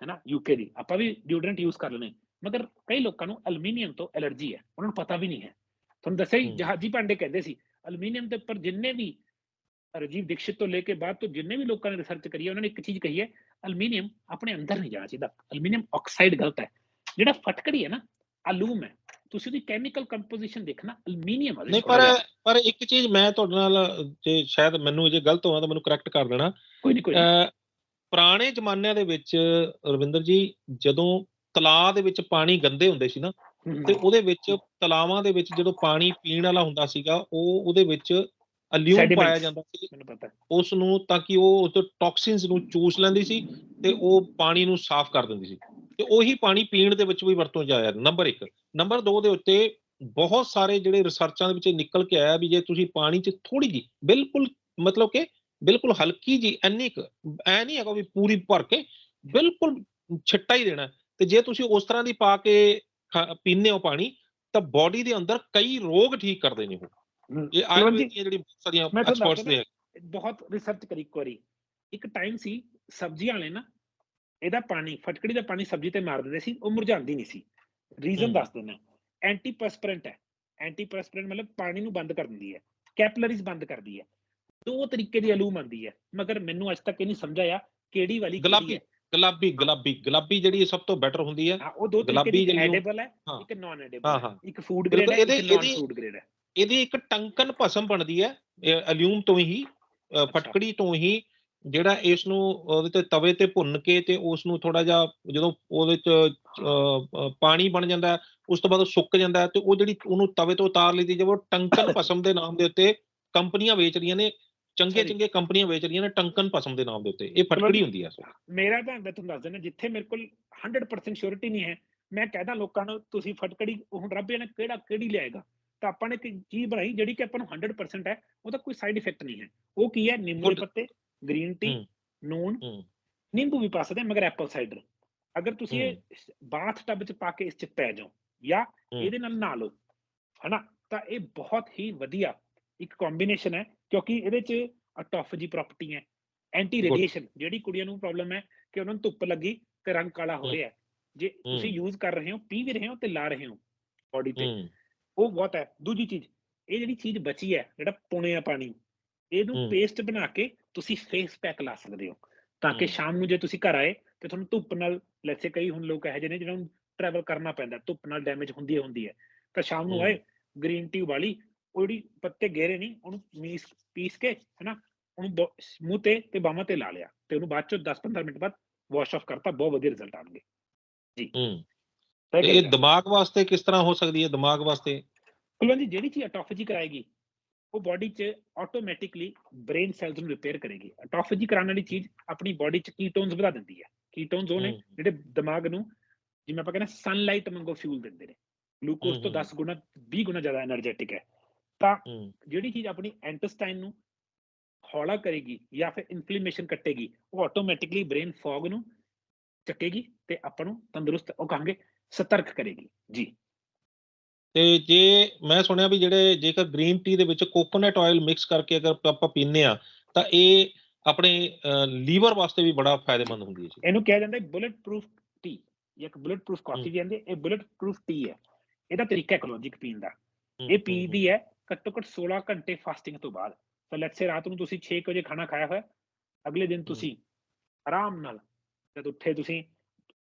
ਹੈਨਾ ਯੂਕੇ ਦੀ। ਆਪਾਂ ਵੀ ਡਿਓਡਰੈਂਟ ਯੂਜ਼ ਕਰ ਲੈਨੇ ਮਗਰ ਕਈ ਲੋਕਾਂ ਨੂੰ ਐਲੂਮੀਨੀਅਮ ਤੋਂ ਐਲਰਜੀ ਹੈ ਉਹਨਾਂ ਨੂੰ ਪਤਾ ਵੀ ਨਹੀਂ ਹੈ। ਤੁਹਾਨੂੰ ਦੱਸਿਆ ਹੀ। ਜਹਾਜੀ ਭਾਂਡੇ ਕਹਿੰਦੇ ਸੀ ਐਲੂਮੀਨੀਅਮ ਦੇ ਉੱਪਰ ਜਿੰਨੇ ਵੀ ਰਜੀਵ ਦੀਕਸ਼ਿਤ ਤੋਂ ਲੈ ਕੇ ਬਾਅਦ ਤੋਂ ਜਿੰਨੇ ਵੀ ਲੋਕਾਂ ਨੇ ਰਿਸਰਚ ਕਰੀ ਹੈ ਉਹਨਾਂ ਨੇ ਇੱਕ ਚੀਜ਼ ਕਹੀ ਹੈ ਐਲੂਮੀਨੀਅਮ ਆਪਣੇ ਅੰਦਰ ਨਹੀਂ ਜਾਣਾ ਚਾਹੀਦਾ। ਐਲੂਮੀਨੀਅਮ ਆਕਸਾਈਡ ਗਲਤ ਹੈ। ਜਿਹੜਾ ਫਟਕੜੀ ਹੈ ਨਾ ਅਲੂਮ ਹੈ। ਤੁਸੀਂ ਉਹਦੀ ਕੈਮੀਕਲ ਕੰਪੋਜੀਸ਼ਨ ਦੇਖਣਾ ਐਲੂਮੀਨੀਅਮ ਨਹੀਂ ਪਰ ਪਰ ਇੱਕ ਚੀਜ਼ ਮੈਂ ਤੁਹਾਡੇ ਨਾਲ ਜੇ ਸ਼ਾਇਦ ਮੈਨੂੰ ਜੇ ਗਲਤ ਹੋਵਾਂ ਤਾਂ ਮੈਨੂੰ ਕਰੈਕਟ ਕਰ ਦੇਣਾ। ਕੋਈ ਨਹੀਂ ਕੋਈ ਪੁਰਾਣੇ ਜ਼ਮਾਨਿਆਂ ਦੇ ਵਿੱਚ ਰਵਿੰਦਰ ਜੀ ਜਦੋਂ ਤਲਾਅ ਦੇ ਵਿੱਚ ਪਾਣੀ ਗੰਦੇ ਹੁੰਦੇ ਸੀ ਨਾ ਤੇ ਉਹਦੇ ਵਿੱਚ ਤਲਾਵਾਂ ਦੇ ਵਿੱਚ ਜਦੋਂ ਪਾਣੀ ਪੀਣ ਵਾਲਾ ਹੁੰਦਾ ਸੀਗਾ ਉਹ ਉਹਦੇ ਵਿੱਚ ਅਲਿਊਮ। ਪਾਇਆ ਜਾਂਦਾ ਸੀ। ਮੈਨੂੰ ਪਤਾ। ਉਸ ਨੂੰ ਤਾਂ ਕਿ ਉਹ ਉਸ ਟੌਕਸਿਨਸ ਨੂੰ ਚੂਸ ਲੈਂਦੀ ਸੀ ਤੇ ਉਹ ਪਾਣੀ ਨੂੰ ਸਾਫ਼ ਕਰ ਦਿੰਦੀ ਸੀ। ਤੇ ਉਹੀ ਪਾਣੀ ਪੀਣ ਦੇ ਵਿੱਚ ਵੀ ਵਰਤੋਂ 'ਚ ਆਇਆ ਨੰਬਰ 1 ਨੰਬਰ 2 ਦੇ ਉੱਤੇ ਬਹੁਤ ਸਾਰੇ ਜਿਹੜੇ ਰਿਸਰਚਾਂ ਦੇ ਵਿੱਚ ਨਿਕਲ ਕੇ ਆਇਆ ਵੀ ਜੇ ਤੁਸੀਂ ਪਾਣੀ 'ਚ ਥੋੜੀ ਜੀ ਬਿਲਕੁਲ ਮਤਲਬ ਕਿ ਬਿਲਕੁਲ ਹਲਕੀ ਜੀ ਇੰਨੀ ਕੁ ਐ ਨਹੀਂ ਹੈਗਾ ਵੀ ਪੂਰੀ ਭਰ ਕੇ ਬਿਲਕੁਲ ਛਿੱਟਾ ਹੀ ਦੇਣਾ। ਤੇ ਜੇ ਤੁਸੀਂ ਉਸ ਤਰ੍ਹਾਂ ਦੀ ਪਾ ਕੇ ਪੀਂਦੇ ਹੋ ਪਾਣੀ ਤਾਂ ਬਾਡੀ ਦੇ ਅੰਦਰ ਕਈ ਰੋਗ ਠੀਕ ਕਰਦੇ ਨੇ ਉਹ। ਇਹ ਆਯੁਰਵੇਦ ਦੀਆਂ ਜਿਹੜੀ ਬਹੁਤ ਸਾਰੀਆਂ ਐਕਸਪਰਟਸ ਨੇ। ਬਹੁਤ ਰਿਸਰਚ ਕਰੀ ਇੱਕ ਵਾਰੀ। ਇੱਕ ਟਾਈਮ ਸੀ ਸਬਜ਼ੀਆਂ ਵਾਲੇ ਨਾ ਇਹਦਾ ਪਾਣੀ ਫਟਕੜੀ ਦਾ ਪਾਣੀ ਸਬਜ਼ੀ ਤੇ ਮਾਰ ਦਿੰਦੇ ਸੀ ਉਹ ਮੁਰਝਾਉਂਦੀ ਨਹੀਂ ਸੀ। ਰੀਜ਼ਨ। ਦੱਸ ਦਿੰਦਾ। ਐਂਟੀਪਰਸਪੀਰੈਂਟ ਹੈ। ਐਂਟੀਪਰਸਪੀਰੈਂਟ ਮਤਲਬ ਪਾਣੀ ਨੂੰ ਬੰਦ ਕਰ ਦਿੰਦੀ ਹੈ। ਕੈਪਲਰੀਜ਼ ਬੰਦ ਕਰਦੀ ਹੈ। ਦੋ ਤਰੀਕੇ ਦੀ ਅਲੂਮ ਆਉਂਦੀ ਹੈ। ਮਗਰ ਮੈਨੂੰ ਅੱਜ ਤੱਕ ਇਹ ਨਹੀਂ ਸਮਝ ਆਇਆ ਕਿਹੜੀ ਵਾਲੀ ਗੁਲਾਬੀ ਗੁਲਾਬੀ ਗੁਲਾਬੀ ਗੁਲਾਬੀ ਜਿਹੜੀ ਸਭ ਤੋਂ ਬੈਟਰ ਹੁੰਦੀ ਹੈ। ਉਹ ਦੋ ਤਰੀਕੇ ਦੀ ਐਡੇਬਲ ਹੈ। ਇੱਕ ਨਾਨ ਐਡੇਬਲ। ਇੱਕ ਫੂਡ ਗ੍ਰੇਡ ਹੈ ਇੱਕ ਨਾਨ ਫੂਡ ਗ੍ਰੇਡ ਹੈ। ਇਹਦੀ ਇੱਕ ਟੰਕਨ ਭਸਮ ਬਣਦੀ ਹੈ ਅਲਿਊਮ ਤੋਂ ਹੀ ਫਟਕੜੀ ਤੋਂ ਹੀ ਜਿਹੜਾ ਇਸ ਨੂੰ ਉਹਦੇ ਤੇ ਤਵੇ ਤੇ ਭੁੰਨ ਕੇ ਤੇ ਉਸ ਨੂੰ ਥੋੜਾ ਜਿਹਾ ਜਦੋਂ ਉਹਦੇ ਚ ਪਾਣੀ ਬਣ ਜਾਂਦਾ ਉਸ ਤੋਂ ਬਾਅਦ ਉਹ ਸੁੱਕ ਜਾਂਦਾ ਤੇ ਉਹ ਜਿਹੜੀ ਉਹਨੂੰ ਤਵੇ ਤੋਂ ਉਤਾਰ ਲਈਦੀ ਜਦੋਂ ਟੰਕਨ ਭਸਮ ਦੇ ਨਾਮ ਦੇ ਉੱਤੇ ਕੰਪਨੀਆਂ ਵੇਚ ਰਹੀਆਂ ਨੇ ਚੰਗੇ। ਚੰਗੇ ਕੰਪਨੀਆਂ ਵੇਚ ਰਹੀਆਂ ਨੇ ਟੰਕਨ ਭਸਮ ਦੇ ਨਾਮ ਦੇ ਉੱਤੇ ਇਹ ਫਟਕੜੀ ਹੁੰਦੀ ਹੈ। ਮੇਰਾ ਤਾਂ ਮੈਂ ਤੁਹਾਨੂੰ ਦੱਸ ਦਿੰਦਾ ਜਿੱਥੇ ਮੇਰੇ ਕੋਲ 100% ਸ਼ੋਰਿਟੀ ਨਹੀਂ ਹੈ ਮੈਂ ਕਹਿਦਾ ਲੋਕਾਂ ਨੂੰ ਤੁਸੀਂ ਫਟਕੜੀ ਹੁਣ ਰੱਬ ਜਾਣੇ ਕਿਹੜਾ ਕਿਹੜੀ ਲਿਆਏਗਾ? ਤਾਂ ਆਪਾਂ ਨੇ ਇੱਕ ਚੀਜ਼ ਬਣਾਈ ਜਿਹੜੀ ਕਿ ਆਪਾਂ ਨੂੰ 100% ਹੈ ਉਹਦਾ ਕੋਈ ਸਾਈਡ ਇਫੈਕਟ ਨਹੀਂ ਹੈ ਉਹ ਕੀ ਹੈ ਨਿੰਬੂ ਦੇ. ਪੱਤੇ ਗ੍ਰੀਨ ਟੀ। ਨੂਨ। ਨਿੰਬੂ ਵੀ ਪਾ ਸਕਦੇ ਮਗਰ ਐਪਲ ਸਾਈਡਰ ਅਗਰ ਤੁਸੀਂ ਇਹ ਬਾਥ ਟੱਬ ਚ ਪਾ ਕੇ ਇਸ ਚ ਪੈ ਜਾਓ ਜਾਂ। ਇਹਦੇ ਨਾਲ ਨਹਾ ਲਓ ਹਨਾ ਤਾਂ ਇਹ ਬਹੁਤ ਹੀ ਵਧੀਆ ਇੱਕ ਕੰਬੀਨੇਸ਼ਨ ਹੈ ਕਿਉਂਕਿ ਇਹਦੇ ਚ ਅਟੋਫਜੀ ਪ੍ਰਾਪਰਟੀ ਹੈ ਐਂਟੀ. ਰੇਡੀਏਸ਼ਨ ਜਿਹੜੀ ਕੁੜੀਆਂ ਨੂੰ ਪ੍ਰੋਬਲਮ ਹੈ ਕਿ ਉਹਨਾਂ ਨੂੰ ਧੁੱਪ ਲੱਗੀ ਤੇ ਰੰਗ ਕਾਲਾ ਹੋ। ਰਿਹਾ। ਜੇ ਤੁਸੀਂ। ਯੂਜ਼ ਕਰ ਰਹੇ ਹੋ ਪੀ ਵੀ ਰਹੇ ਹੋ ਤੇ ਲਾ ਰਹੇ ਹੋ ਬਾਡੀ ਤੇ ਉਹ ਬਹੁਤ ਹੈ ਦੂਜੀ ਚੀਜ਼ ਇਹ ਜਿਹੜੀ ਚੀਜ਼ ਬਚੀ ਹੈ ਜਿਹੜਾ ਪੁਣਿਆ ਪਾਣੀ ਇਹਨੂੰ। ਪੇਸਟ ਬਣਾ ਕੇ ਤੁਸੀਂ ਫੇਸ ਪੈਕ ਲਾ ਸਕਦੇ ਹੋ ਤਾਂ ਕਿ। ਸ਼ਾਮ ਨੂੰ ਜੇ ਤੁਸੀਂ ਘਰ ਆਏ ਤੇ ਤੁਹਾਨੂੰ ਧੁੱਪ ਨਾਲ ਲੈਟਸ ਕਈ ਹੁਣ ਲੋਕ ਇਹੋ ਜਿਹੇ ਨੇ ਜਿਹਨਾਂ ਨੂੰ ਟਰੈਵਲ ਕਰਨਾ ਪੈਂਦਾ ਧੁੱਪ ਨਾਲ ਡੈਮੇਜ ਹੁੰਦੀ ਹੈ ਹੁੰਦੀ ਹੈ ਤਾਂ ਸ਼ਾਮ ਨੂੰ। ਆਏ ਗ੍ਰੀਨ ਟੀ ਵਾਲੀ ਉਹ ਜਿਹੜੀ ਪੱਤੇ ਗੇਰੇ ਨਹੀਂ ਉਹਨੂੰ ਮੀਸ ਪੀਸ ਕੇ ਹੈਨਾ ਉਹਨੂੰ ਮੂੰਹ ਤੇ ਤੇ ਬਾਹਾਂ ਤੇ ਲਾ ਲਿਆ ਤੇ ਉਹਨੂੰ ਬਾਅਦ ਚੋਂ 10-15 ਮਿੰਟ ਬਾਅਦ ਵਾਸ਼ ਆਫ ਕਰਤਾ ਬਹੁਤ ਵਧੀਆ ਰਿਜ਼ਲਟ ਆਣਗੇ ਤੇ ਇਹ ਦਿਮਾਗ ਵਾਸਤੇ ਕਿਸ ਤਰ੍ਹਾਂ ਹੋ ਸਕਦੀ ਹੈ? ਦਿਮਾਗ ਵਾਸਤੇ? ਕੁਲਵੰਤ ਜੀ ਜਿਹੜੀ ਚੀਜ਼ ਆਟੋਫੇਜੀ ਕਰਾਏਗੀ ਉਹ ਬਾਡੀ 'ਚ ਆਟੋਮੈਟਿਕਲੀ ਬ੍ਰੇਨ ਸੈਲਸ ਨੂੰ ਰਿਪੇਅਰ ਕਰੇਗੀ। ਆਟੋਫੇਜੀ ਕਰਾਉਣ ਵਾਲੀ ਚੀਜ਼ ਆਪਣੀ ਬਾਡੀ 'ਚ ਕੀਟੋਨਸ ਵਧਾ ਦਿੰਦੀ ਹੈ। ਕੀਟੋਨਸ ਉਹ ਨੇ ਜਿਹੜੇ ਦਿਮਾਗ ਨੂੰ ਜਿਵੇਂ ਆਪਾਂ ਕਹਿੰਦੇ ਸਨਲਾਈਟ ਵਾਂਗੂ ਫਿਊਲ ਦਿੰਦੇ ਨੇ। ਗਲੂਕੋਜ਼ ਤੋਂ 10 ਗੁਣਾ 20 ਗੁਣਾ ਜ਼ਿਆਦਾ એનર્ਜੈਟਿਕ ਹੈ। ਤਾਂ ਜਿਹੜੀ ਚੀਜ਼ ਆਪਣੀ ਐਂਟਸਟਾਈਨ ਨੂੰ ਹੌਲਾ ਕਰੇਗੀ ਜਾਂ ਫਿਰ ਇਨਫਲੇਮੇਸ਼ਨ ਕੱਟੇਗੀ ਉਹ ਆਟੋਮੈਟਿਕਲੀ ਬ੍ਰੇਨ ਫੌਗ ਨੂੰ ਚੱਕੇਗੀ ਤੇ ਆਪਾਂ ਨੂੰ ਤੰਦਰੁਸਤ ਉਹ ਕਹਾਂਗੇ ਸਤਰਕ ਕਰੇਗੀ। ਜੀ। ਤੇ ਜੇ ਮੈਂ ਸੁਣਿਆ ਵੀ ਜਿਹੜੇ ਜੇਕਰ ਗ੍ਰੀਨ ਟੀ ਦੇ ਵਿੱਚ ਕੋਕੋਨਟ ਆਇਲ ਮਿਕਸ ਕਰਕੇ ਅਗਰ ਆਪਾਂ ਪੀਂਦੇ ਆ ਤਾਂ ਇਹ ਆਪਣੇ ਲੀਵਰ ਵਾਸਤੇ ਵੀ ਬੜਾ ਫਾਇਦੇਮੰਦ ਹੁੰਦੀ ਹੈ ਜੀ। ਇਹਨੂੰ ਕਿਹਾ ਜਾਂਦਾ ਹੈ ਬੁਲਟ ਪ੍ਰੂਫ ਟੀ ਜਾਂ ਇੱਕ ਬੁਲਟ ਪ੍ਰੂਫ ਕਾਫੀ। ਵੀ ਕਹਿੰਦੇ ਇਹ ਬੁਲਟ ਪ੍ਰੂਫ ਟੀ ਹੈ। ਇਹਦਾ ਤਰੀਕਾ ਹੈ ਕਲੋਜਿਕ ਪੀਣ ਦਾ। ਇਹ ਪੀਦੀ ਹੈ। ਘੱਟੋ ਘੱਟ 16 ਘੰਟੇ ਫਾਸਟਿੰਗ ਤੋਂ ਬਾਅਦ। ਤਾਂ ਲੈਟਸ ਸੇ ਰਾਤ ਨੂੰ ਤੁਸੀਂ 6 ਵਜੇ ਖਾਣਾ ਖਾਇਆ ਹੋਇਆ ਅਗਲੇ ਦਿਨ ਤੁਸੀਂ ਆਰਾਮ ਨਾਲ ਜਦ ਉੱਠੇ ਤੁਸੀਂ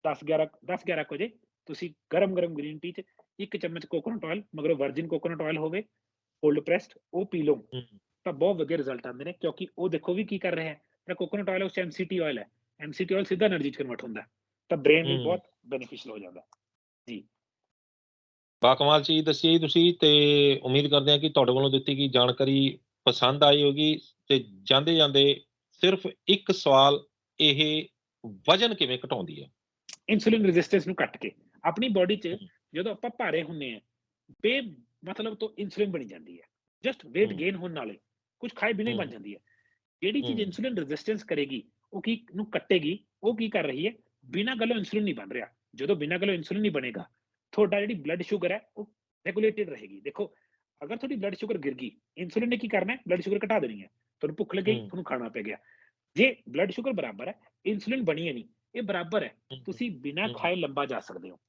10 11 10 11 ਵਜੇ ਤੁਸੀਂ ਗਰਮ ਗਰਮ ਗ੍ਰੀਨ ਟੀ ਚ ਇੱਕ ਚਮਚ ਕੋਕੋਨਟ ਆਇਲ ਮਗਰ ਵਰਜਿਨ ਕੋਕੋਨਟ ਆਇਲ ਹੋਵੇ ਕੋਲਡ ਪ੍ਰੈਸਡ ਉਹ ਪੀ ਲਓ। ਤਾਂ ਬਹੁਤ ਵਧੀਆ ਰਿਜ਼ਲਟ ਆਉਂਦੇ ਨੇ ਕਿਉਂਕਿ ਉਹ ਦੇਖੋ ਵੀ ਕੀ ਕਰ ਰਿਹਾ ਹੈ। ਤਾਂ ਕੋਕੋਨਟ ਆਇਲ ਉਸ ਐਮਸੀਟੀ ਆਇਲ ਹੈ। ਐਮਸੀਟੀ ਆਇਲ ਸਿੱਧਾ એનર્ਜੀ ਚ ਕਨਵਰਟ ਹੁੰਦਾ ਤਾਂ ਬ੍ਰੇਨ ਲਈ ਬਹੁਤ ਬੈਨੀਫੀਸ਼ੀਅਲ ਹੋ ਜਾਂਦਾ ਜੀ। ਬਾ ਕਮਾਲ ਚੀਜ਼ ਦੱਸੀ ਹੈ ਤੁਸੀਂ ਤੇ ਉਮੀਦ ਕਰਦੇ ਹਾਂ ਕਿ ਤੁਹਾਡੇ ਵੱਲੋਂ ਦਿੱਤੀ ਗਈ ਜਾਣਕਾਰੀ ਪਸੰਦ ਆਈ ਹੋਗੀ ਤੇ ਜਾਂਦੇ ਜਾਂਦੇ ਸਿਰਫ ਇੱਕ ਸਵਾਲ ਇਹ ਵਜਨ ਕਿਵੇਂ ਘਟਾਉਂਦੀ ਹੈ ਇਨਸੂਲਿਨ ਰੈਜ਼ਿਸਟੈਂਸ ਨੂੰ ਕੱਟ ਕੇ ਆਪਣੀ ਬਾਡੀ 'ਚ। ਜਦੋਂ ਆਪਾਂ ਭਾਰੇ ਹੁੰਨੇ ਆ ਬੇ ਮਤਲਬ ਤੋਂ ਇਨਸੂਲਿਨ ਬਣੀ ਜਾਂਦੀ ਹੈ ਜਸਟ weight। ਗੇਨ ਹੋਣ ਨਾਲੇ ਕੁਝ ਖਾਏ ਬਿਨਾਂ ਹੀ ਬਣ। ਜਾਂਦੀ ਹੈ ਜਿਹੜੀ ਚੀਜ਼। ਇਨਸੂਲਿਨ ਰੈਜ਼ਿਸਟੈਂਸ ਕਰੇਗੀ ਉਹ ਕੀ ਨੂੰ ਕੱਟੇਗੀ ਉਹ ਕੀ ਕਰ ਰਹੀ ਹੈ ਬਿਨਾਂ ਗੱਲੋਂ ਇਨਸੂਲਿਨ ਨਹੀਂ ਬਣ ਰਿਹਾ ਜਦੋਂ ਬਿਨਾਂ ਗੱਲੋਂ ਇਨਸੂਲਿਨ ਨਹੀਂ ਬਣੇਗਾ ਤੁਹਾਡਾ ਜਿਹੜੀ ਬਲੱਡ ਸ਼ੂਗਰ ਹੈ ਉਹ ਰੈਗੂਲੇਟਡ ਰਹੇਗੀ ਦੇਖੋ ਅਗਰ ਤੁਹਾਡੀ ਬਲੱਡ ਸ਼ੂਗਰ ਗਿਰ ਗਈ ਇਨਸੂਲਿਨ ਨੇ ਕੀ ਕਰਨਾ ਹੈ ਬਲੱਡ ਸ਼ੂਗਰ ਘਟਾ ਦੇਣੀ ਹੈ ਤੁਹਾਨੂੰ ਭੁੱਖ ਲੱਗੀ। ਤੁਹਾਨੂੰ ਖਾਣਾ ਪੈ ਗਿਆ ਜੇ ਬਲੱਡ ਸ਼ੂਗਰ ਬਰਾਬਰ ਹੈ ਇਨਸੂਲਿਨ ਬਣੀ ਹੈ ਨਹੀਂ ਇਹ ਬਰਾਬਰ ਹੈ ਤੁਸੀਂ ਬਿਨਾਂ। ਖਾਏ ਲੰਬਾ ਜਾ ਸਕਦੇ ਹੋ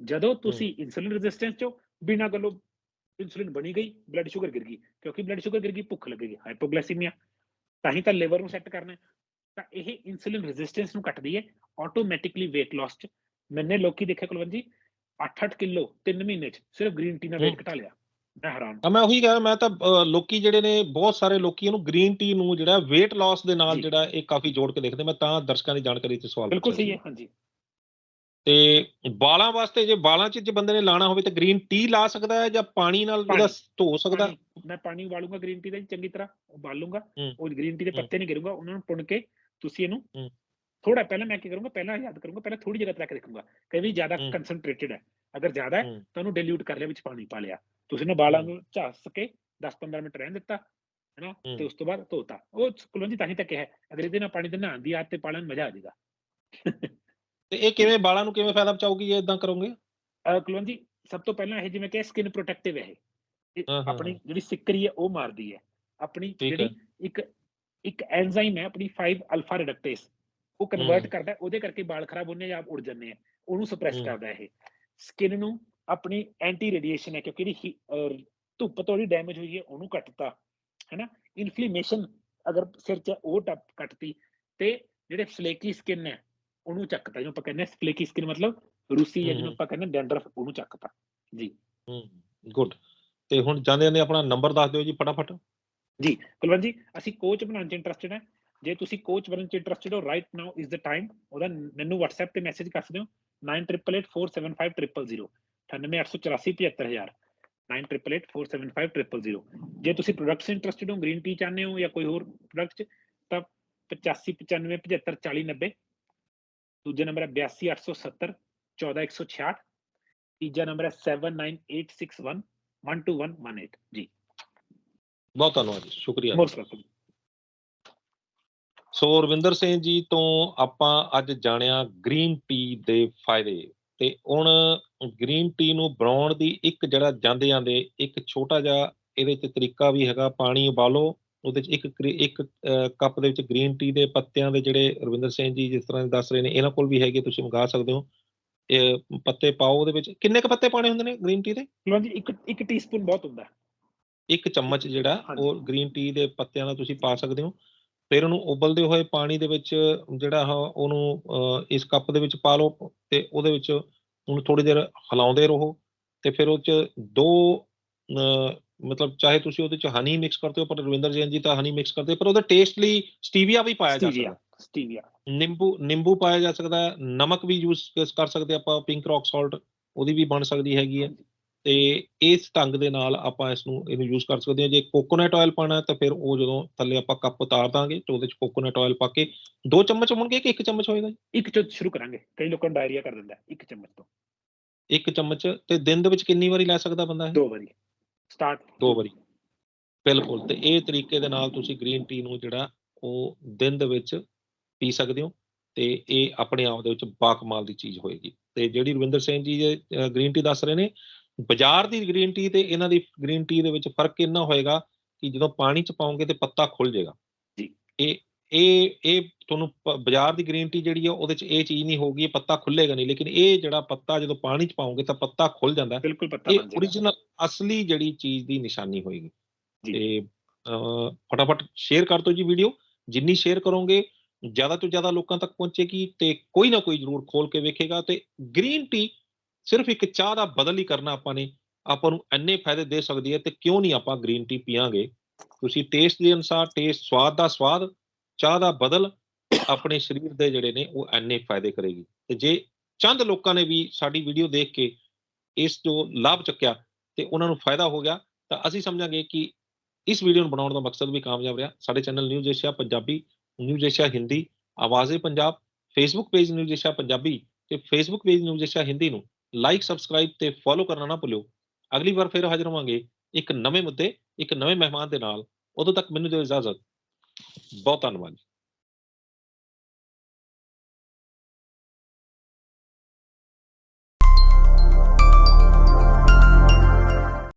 ਜਦੋਂ ਤੁਸੀਂ ਇਨਸੂਲਿਨ ਰੈਜ਼ਿਸਟੈਂਸ ਚੋਂ ਬਿਨਾਂ ਗੱਲੋਂ ਇਨਸੂਲਿਨ ਬਣੀ ਗਈ ਬਲੱਡ ਸ਼ੂਗਰ ਗਿਰ ਗਈ ਕਿਉਂਕਿ ਬਲੱਡ ਸ਼ੂਗਰ ਗਿਰ ਗਈ ਭੁੱਖ ਲੱਗੇਗੀ ਹਾਈਪੋਗਲਾਈਸੀਮੀਆ ਤਾਂ ਹੀ ਤਾਂ ਲਿਵਰ ਨੂੰ ਸੈੱਟ ਕਰਨਾ। ਤਾਂ ਇਹ ਇਨਸੂਲਿਨ ਰੈਜ਼ਿਸਟੈਂਸ ਨੂੰ ਕੱਟਦੀ ਹੈ ਆਟੋਮੈਟਿਕਲੀ weight loss ਚ ਮੈਨੇ ਲੋਕੀ ਦੇਖਿਆ ਕੁਲਵੰਤ ਜੀ 8-8 ਕਿਲੋ 3 ਮਹੀਨੇ ਚ ਸਿਰਫ ਗ੍ਰੀਨ ਟੀ ਨਾਲ weight। ਘਟਾ ਲਿਆ ਮੈਂ ਹੈਰਾਨ ਮੈਂ ਉਹੀ ਕਹਿ ਰਿਹਾ ਮੈਂ ਤਾਂ ਲੋਕੀ ਜਿਹੜੇ ਨੇ ਬਹੁਤ ਸਾਰੇ ਲੋਕੀ ਇਹਨੂੰ ਗ੍ਰੀਨ ਟੀ ਨੂੰ ਜਿਹੜਾ weight loss ਦੇ ਨਾਲ। ਜਿਹੜਾ ਇਹ ਕਾਫੀ ਜੋੜ ਕੇ ਦੇਖਦੇ ਮੈਂ ਤਾਂ ਦਰਸ਼ਕਾਂ ਦੀ ਜਾਣਕਾਰੀ ਤੇ ਸਵਾਲ ਬਿਲਕੁਲ ਸਹੀ। ਹੈ ਹਾਂਜੀ ਤੇ ਵਾਲਾਂ ਵਾਸਤੇ ਜੇ ਵਾਲਾਂ 'ਚ ਜੇ ਬੰਦੇ ਨੇ ਲਾਣਾ ਹੋਵੇ ਤਾਂ ਗ੍ਰੀਨ ਟੀ ਲਾ ਸਕਦਾ ਹੈ ਜਾਂ ਪਾਣੀ ਨਾਲ। ਇਹਦਾ ਧੋ ਸਕਦਾ ਮੈਂ ਪਾਣੀ ਉਬਾਲੂੰਗਾ ਗ੍ਰੀਨ ਟੀ ਦਾ ਚੰਗੀ ਤਰ੍ਹਾਂ ਉਬਾਲੂੰਗਾ। ਉਹ ਗ੍ਰੀਨ ਟੀ ਦੇ। ਪੱਤੇ ਨਹੀਂ ਗਿਰੂੰਗਾ ਉਹਨਾਂ ਨੂੰ ਪੁਣ ਕੇ ਤੁਸੀਂ ਇਹਨੂੰ। ਥੋੜਾ ਪਹਿਲਾਂ ਮੈਂ ਕੀ ਕਰੂੰਗਾ ਪਹਿਲਾਂ ਯਾਦ ਕਰੂੰਗਾ ਪਹਿਲਾਂ ਥੋੜੀ ਜਗ੍ਹਾ ਤੇ ਰੱਖ ਕੇ ਦੇਖੂੰਗਾ ਕਈ ਵੀ ਜ਼ਿਆਦਾ ਹੂੰ। ਕੰਸਨਟ੍ਰੇਟਡ ਹੈ ਅਗਰ ਜ਼ਿਆਦਾ ਹੂੰ। ਤਾਂ ਉਹਨੂੰ ਡਿਲੂਟ ਕਰ ਲਿਆ ਵਿੱਚ ਪਾਣੀ ਪਾ ਲਿਆ ਤੁਸੀਂ ਨੇ ਹੂੰ। ਨੂੰ ਝਾਸ ਕੇ 10-15 ਮਿੰਟ ਰਹਿਣ ਦਿੱਤਾ ਹੈਨਾ। ਤੇ ਉਸ ਤੋਂ ਬਾਅਦ ਧੋਤਾ ਉਹ ਕੁਲਵੰਤ ਜੀ ਤਾਂ ਹੀ ਤਾਂ ਕਿਹਾ ਹੈ, ਅਗਰ ਇਹਦੇ ਨਾਲ ਪਾਣੀ ਦੇ ਨਹਾਉਣ ਦੀ ਆਦਤ ਤੇ ਪਾਲਣ ਮਜ਼ਾ ਆ ਜਾਏਗਾ ਤੇ ਇਹ ਕਿਵੇਂ ਵਾਲਾਂ ਨੂੰ ਕਿਵੇਂ ਫਾਇਦਾ ਪਹੁੰਚਾਊਗੀ ਜੇ ਇਦਾਂ ਕਰੋਗੇ ਅਹ ਕੁਲਵੰਤ ਜੀ ਸਭ ਤੋਂ ਪਹਿਲਾਂ ਇਹ ਜਿਵੇਂ ਕਿ ਸਕਿਨ ਪ੍ਰੋਟੈਕਟਿਵ ਹੈ ਇਹ। ਆਪਣੀ। ਜਿਹੜੀ ਸਿੱਕਰੀ ਹੈ ਉਹ ਮਾਰਦੀ ਹੈ ਆਪਣੀ ਜਿਹੜੀ ਇੱਕ ਇੱਕ ਐਂਜ਼ਾਈਮ ਹੈ ਆਪਣੀ 5 ਅਲਫਾ ਰਿਡਕਟੇਸ ਉਹ ਕਨਵਰਟ। ਕਰਦਾ ਉਹਦੇ ਕਰਕੇ ਵਾਲ ਖਰਾਬ ਹੁੰਦੇ ਜਾਂ ਉੜ ਜਾਂਦੇ ਆ ਉਹਨੂੰ ਸਪਰੈਸ। ਕਰਦਾ ਇਹ ਸਕਿਨ ਨੂੰ ਆਪਣੀ ਐਂਟੀ ਰੇਡੀਏਸ਼ਨ ਹੈ ਕਿਉਂਕਿ ਅਹ ਧੁੱਪ ਤੋਂ ਜਿਹੜੀ ਡੈਮੇਜ ਹੋਈ ਹੈ ਉਹਨੂੰ ਕੱਟਤਾ ਹੈਨਾ? ਇਨਫਲੇਮੇਸ਼ਨ ਅਗਰ ਸਿਰ 'ਚ ਉਹ ਟੱਪ ਕੱਟਤੀ ਤੇ ਜਿਹੜੇ ਫਲੇਕੀ ਸਕਿਨ ਹੈ ਉਹਨੂੰ ਚੱਕਤਾ ਜਿਹਨੂੰ ਆਪਾਂ ਕਹਿੰਦੇ ਫਲੇਕੀ ਸਕਿਨ ਮਤਲਬ ਰੂਸੀ ਜਾਂ ਜਿਹਨੂੰ। ਆਪਾਂ ਕਹਿੰਦੇ ਡੈਂਡਰਫ ਉਹਨੂੰ ਚੱਕਤਾ ਜੀ। ਹੂੰ ਗੁੱਡ ਤੇ ਹੁਣ ਜਾਂਦੇ ਜਾਂਦੇ ਆਪਣਾ ਨੰਬਰ ਦੱਸ ਦਿਓ ਜੀ ਫਟਾਫਟ। ਜੀ ਕੁਲਵੰਤ ਜੀ ਅਸੀਂ ਕੋਚ ਬਣਾਉਣ ਚ ਇੰਟਰਸਟਿਡ ਹੈ। ਜੇ ਤੁਸੀਂ ਕੋਚ ਬਣਨ ਚ ਇੰਟਰਸਟਿਡ ਹੋ right now is the time ਉਹਦਾ ਮੈਨੂੰ WhatsApp ਤੇ ਮੈਸੇਜ ਕਰ ਸਕਦੇ ਹੋ 9884755000 9884475000 9884755000 ਜੇ ਤੁਸੀਂ ਪ੍ਰੋਡਕਟਸ ਇੰਟਰਸਟਿਡ ਹੋ ਗ੍ਰੀਨ ਟੀ ਚਾਹੁੰਦੇ ਹੋ ਜਾਂ ਕੋਈ ਹੋਰ ਪ੍ਰੋਡਕਟ ਚ ਤਾਂ 8595754090 ਦੂਜਾ ਨੰਬਰ ਹੈ 82870 14166 ਤੀਜਾ ਨੰਬਰ ਹੈ 79861 12118 ਜੀ ਬਹੁਤ ਧੰਨਵਾਦ ਜੀ ਸ਼ੁਕਰੀਆ most welcome so Ravinder Singh ji ਤੋਂ ਆਪਾਂ ਅੱਜ ਜਾਣਿਆ ਗ੍ਰੀਨ ਟੀ ਦੇ ਫਾਇਦੇ ਤੇ ਹੁਣ ਗ੍ਰੀਨ ਟੀ ਨੂੰ ਬਣਾਉਣ ਦੀ ਇੱਕ ਜਿਹੜਾ ਜਾਂਦੇ ਜਾਂਦੇ ਇੱਕ ਛੋਟਾ ਜਿਹਾ ਇਹਦੇ ਚ ਤਰੀਕਾ ਵੀ ਹੈਗਾ ਪਾਣੀ ਉਬਾਲੋ ਉਹਦੇ 'ਚ ਇੱਕ ਇੱਕ ਕੱਪ ਦੇ ਵਿੱਚ ਗ੍ਰੀਨ ਟੀ ਦੇ ਪੱਤਿਆਂ ਦੇ ਜਿਹੜੇ ਰਵਿੰਦਰ ਸਿੰਘ ਜੀ ਜਿਸ ਤਰ੍ਹਾਂ ਦੱਸ ਰਹੇ ਨੇ ਇਹਨਾਂ ਕੋਲ ਵੀ ਹੈਗੇ ਤੁਸੀਂ ਮੰਗਾ ਸਕਦੇ ਹੋ ਇਹ ਪੱਤੇ ਪਾਓ ਉਹਦੇ ਵਿੱਚ ਕਿੰਨੇ ਕ ਪੱਤੇ ਪਾਣੇ ਹੁੰਦੇ ਨੇ ਗ੍ਰੀਨ ਟੀ ਦੇ ਲਓ ਜੀ ਇੱਕ ਇੱਕ ਟੀਸਪੂਨ ਬਹੁਤ ਹੁੰਦਾ। ਇੱਕ ਚਮਚ ਜਿਹੜਾ ਹਾਂਜੀ। ਉਹ ਗ੍ਰੀਨ ਟੀ ਦੇ ਪੱਤਿਆਂ ਦਾ ਤੁਸੀਂ ਪਾ ਸਕਦੇ ਹੋ ਫਿਰ ਉਹਨੂੰ ਉਬਲਦੇ ਹੋਏ ਪਾਣੀ ਦੇ ਵਿੱਚ ਜਿਹੜਾ ਉਹਨੂੰ ਇਸ ਕੱਪ ਦੇ ਵਿੱਚ ਪਾ ਲਓ ਤੇ ਉਹਦੇ ਵਿੱਚ ਉਹਨੂੰ ਥੋੜੀ ਦੇਰ ਹਿਲਾਉਂਦੇ ਰਹੋ ਤੇ ਫਿਰ ਉਹ ਚ ਦੋ ਮਤਲਬ ਚਾਹੇ ਤੁਸੀਂ ਉਹਦੇ ਚ ਹਨੀ ਮਿਕਸ ਕਰਦੇ ਹੋ ਪਰ ਰਵਿੰਦਰ ਜੈਨ ਜੀ ਤਾਂ ਹਨੀ ਮਿਕਸ ਕਰਦੇ ਪਰ ਉਹਦੇ ਟੇਸਟ ਲਈ ਸਟੀਵੀਆ ਵੀ ਪਾਇਆ ਜਾ ਸਕਦਾ। ਸਟੀਵੀਆ ਨਿੰਬੂ ਨਿੰਬੂ ਪਾਇਆ ਜਾ ਸਕਦਾ ਨਮਕ ਵੀ ਯੂਜ਼ ਕਰ ਸਕਦੇ ਆਪਾਂ ਪਿੰਕ ਰੌਕ ਸਾਲਟ ਉਹਦੀ ਵੀ ਬਣ ਸਕਦੀ ਹੈਗੀ ਹੈ। ਤੇ ਇਸ ਢੰਗ ਦੇ ਨਾਲ ਆਪਾਂ ਇਸ ਨੂੰ ਇਹਨੂੰ ਯੂਜ਼ ਕਰ ਸਕਦੇ ਹਾਂ। ਜੇ ਕੋਕੋਨਟ ਆਇਲ ਪਾਣਾ ਹੈ ਤਾਂ ਫਿਰ ਉਹ ਜਦੋਂ ਥੱਲੇ ਆਪਾਂ ਕੱਪ ਉਤਾਰ ਦਾਂਗੇ ਤੇ ਉਹਦੇ ਚ ਕੋਕੋਨਟ ਆਇਲ ਪਾ ਕੇ ਦੋ ਚਮਚ ਹੋਣਗੇ ਕਿ ਇੱਕ ਚਮਚ ਹੋਏਗਾ? ਇੱਕ ਚੋਂ ਸ਼ੁਰੂ ਕਰਾਂਗੇ। ਕਈ ਲੋਕਾਂ ਡਾਇਰੀਆ ਕਰ ਦਿੰਦਾ ਹੈ, ਇੱਕ ਚਮਚ ਤੋਂ। ਇੱਕ ਚਮਚ ਤੇ ਦਿਨ ਦੇ ਵਿੱਚ ਕਿੰਨੀ ਵਾਰੀ ਲੈ ਸਕਦਾ ਬੰਦਾ ਇਹ? ਦੋ ਵਾਰੀ। ਸਟਾਰਟ ਦੋ ਵਾਰੀ। ਬਿਲਕੁਲ। ਤੇ ਇਹ ਤਰੀਕੇ ਦੇ ਨਾਲ ਤੁਸੀਂ ਗ੍ਰੀਨ ਟੀ ਨੂੰ ਜਿਹੜਾ ਉਹ ਦਿਨ ਦੇ ਵਿੱਚ ਪੀ ਸਕਦੇ ਹੋ ਤੇ ਇਹ ਆਪਣੇ ਆਪ ਦੇ ਵਿੱਚ ਬਾਕਮਾਲ ਦੀ ਚੀਜ਼ ਹੋਏਗੀ। ਤੇ ਜਿਹੜੀ ਰਵਿੰਦਰ ਸਿੰਘ ਜੀ ਗ੍ਰੀਨ ਟੀ ਦੱਸ ਰਹੇ ਨੇ ਬਾਜ਼ਾਰ ਦੀ ਗ੍ਰੀਨ ਟੀ ਤੇ ਇਹਨਾਂ ਦੀ ਗ੍ਰੀਨ ਟੀ ਦੇ ਵਿੱਚ ਫ਼ਰਕ ਇੰਨਾ ਹੋਏਗਾ ਕਿ ਜਦੋਂ ਪਾਣੀ ਚ ਪਾਓਗੇ ਤੇ ਪੱਤਾ ਖੁੱਲ ਜਾਏਗਾ ਜੀ। ਇਹ ਇਹ ਇਹ ਤੁਹਾਨੂੰ ਬਾਜ਼ਾਰ ਦੀ ਗ੍ਰੀਨ ਟੀ ਜਿਹੜੀ ਆ ਉਹਦੇ ਚ ਇਹ ਚੀਜ਼ ਨਹੀਂ ਹੋਊਗੀ ਪੱਤਾ ਖੁੱਲੇਗਾ ਨਹੀਂ ਲੇਕਿਨ ਇਹ ਜਿਹੜਾ ਪੱਤਾ ਜਦੋਂ ਪਾਣੀ ਚ ਪਾਓਗੇ ਤਾਂ ਪੱਤਾ ਖੁੱਲ ਜਾਂਦਾ ਹੈ। ਬਿਲਕੁਲ ਪੱਤਾ ਇਹ ਓਰੀਜਨਲ ਅਸਲੀ ਜਿਹੜੀ ਚੀਜ਼ ਦੀ ਨਿਸ਼ਾਨੀ ਹੋਏਗੀ। ਤੇ ਫਟਾਫਟ ਸ਼ੇਅਰ ਕਰ ਦਿਓ ਜੀ ਵੀਡੀਓ ਜਿੰਨੀ ਸ਼ੇਅਰ ਕਰੋਗੇ ਜ਼ਿਆਦਾ ਤੋਂ ਜ਼ਿਆਦਾ ਲੋਕਾਂ ਤੱਕ ਪਹੁੰਚੇਗੀ ਤੇ ਕੋਈ ਨਾ ਕੋਈ ਜ਼ਰੂਰ ਖੋਲ ਕੇ ਵੇਖੇਗਾ ਤੇ ਗ੍ਰੀਨ ਟੀ ਸਿਰਫ ਇੱਕ ਚਾਹ ਦਾ ਬਦਲ ਹੀ ਕਰਨਾ ਆਪਾਂ ਨੇ, ਆਪਾਂ ਨੂੰ ਇੰਨੇ ਫਾਇਦੇ ਦੇ ਸਕਦੀ ਹੈ ਤੇ ਕਿਉਂ ਨਹੀਂ ਆਪਾਂ ਗ੍ਰੀਨ ਟੀ ਪੀਾਂਗੇ ਤੁਸੀਂ ਟੇਸਟ ਦੇ ਅਨੁਸਾਰ ਟੇਸਟ ਸਵਾਦ ਦਾ ਸਵਾਦ, ਚਾਹ ਦਾ ਬਦਲ ਆਪਣੇ ਸਰੀਰ ਦੇ ਜਿਹੜੇ ਨੇ ਉਹ ਇੰਨੇ ਫਾਇਦੇ ਕਰੇਗੀ। ਤੇ ਜੇ ਚੰਦ ਲੋਕਾਂ ਨੇ ਵੀ ਸਾਡੀ ਵੀਡੀਓ ਦੇਖ ਕੇ ਇਸ ਤੋਂ ਲਾਭ ਚੱਕਿਆ ਤੇ ਉਹਨਾਂ ਨੂੰ ਫਾਇਦਾ ਹੋ ਗਿਆ, ਤਾਂ ਅਸੀਂ ਸਮਝਾਂਗੇ ਕਿ ਇਸ ਵੀਡੀਓ ਨੂੰ ਬਣਾਉਣ ਦਾ ਮਕਸਦ ਵੀ ਕਾਮਯਾਬ ਰਿਹਾ। ਸਾਡੇ channel news Asia Punjabi, news Asia Hindi, Awaaze Punjab Facebook page news Asia Punjabi ਤੇ Facebook page news Asia Hindi ਨੂੰ ਲਾਈਕ ਸਬਸਕ੍ਰਾਈਬ ਤੇ ਫੋਲੋ ਕਰਨਾ ਨਾ ਭੁੱਲਿਓ। ਅਗਲੀ ਵਾਰ ਫਿਰ ਹਾਜ਼ਰ ਹੋਵਾਂਗੇ ਇੱਕ ਨਵੇਂ ਮੁੱਦੇ, ਇੱਕ ਨਵੇਂ ਮਹਿਮਾਨ ਦੇ ਨਾਲ। ਉਦੋਂ ਤੱਕ ਮੈਨੂੰ ਦਿਓ ਇਜਾਜ਼ਤ। ਬਹੁਤ ਧੰਨਵਾਦ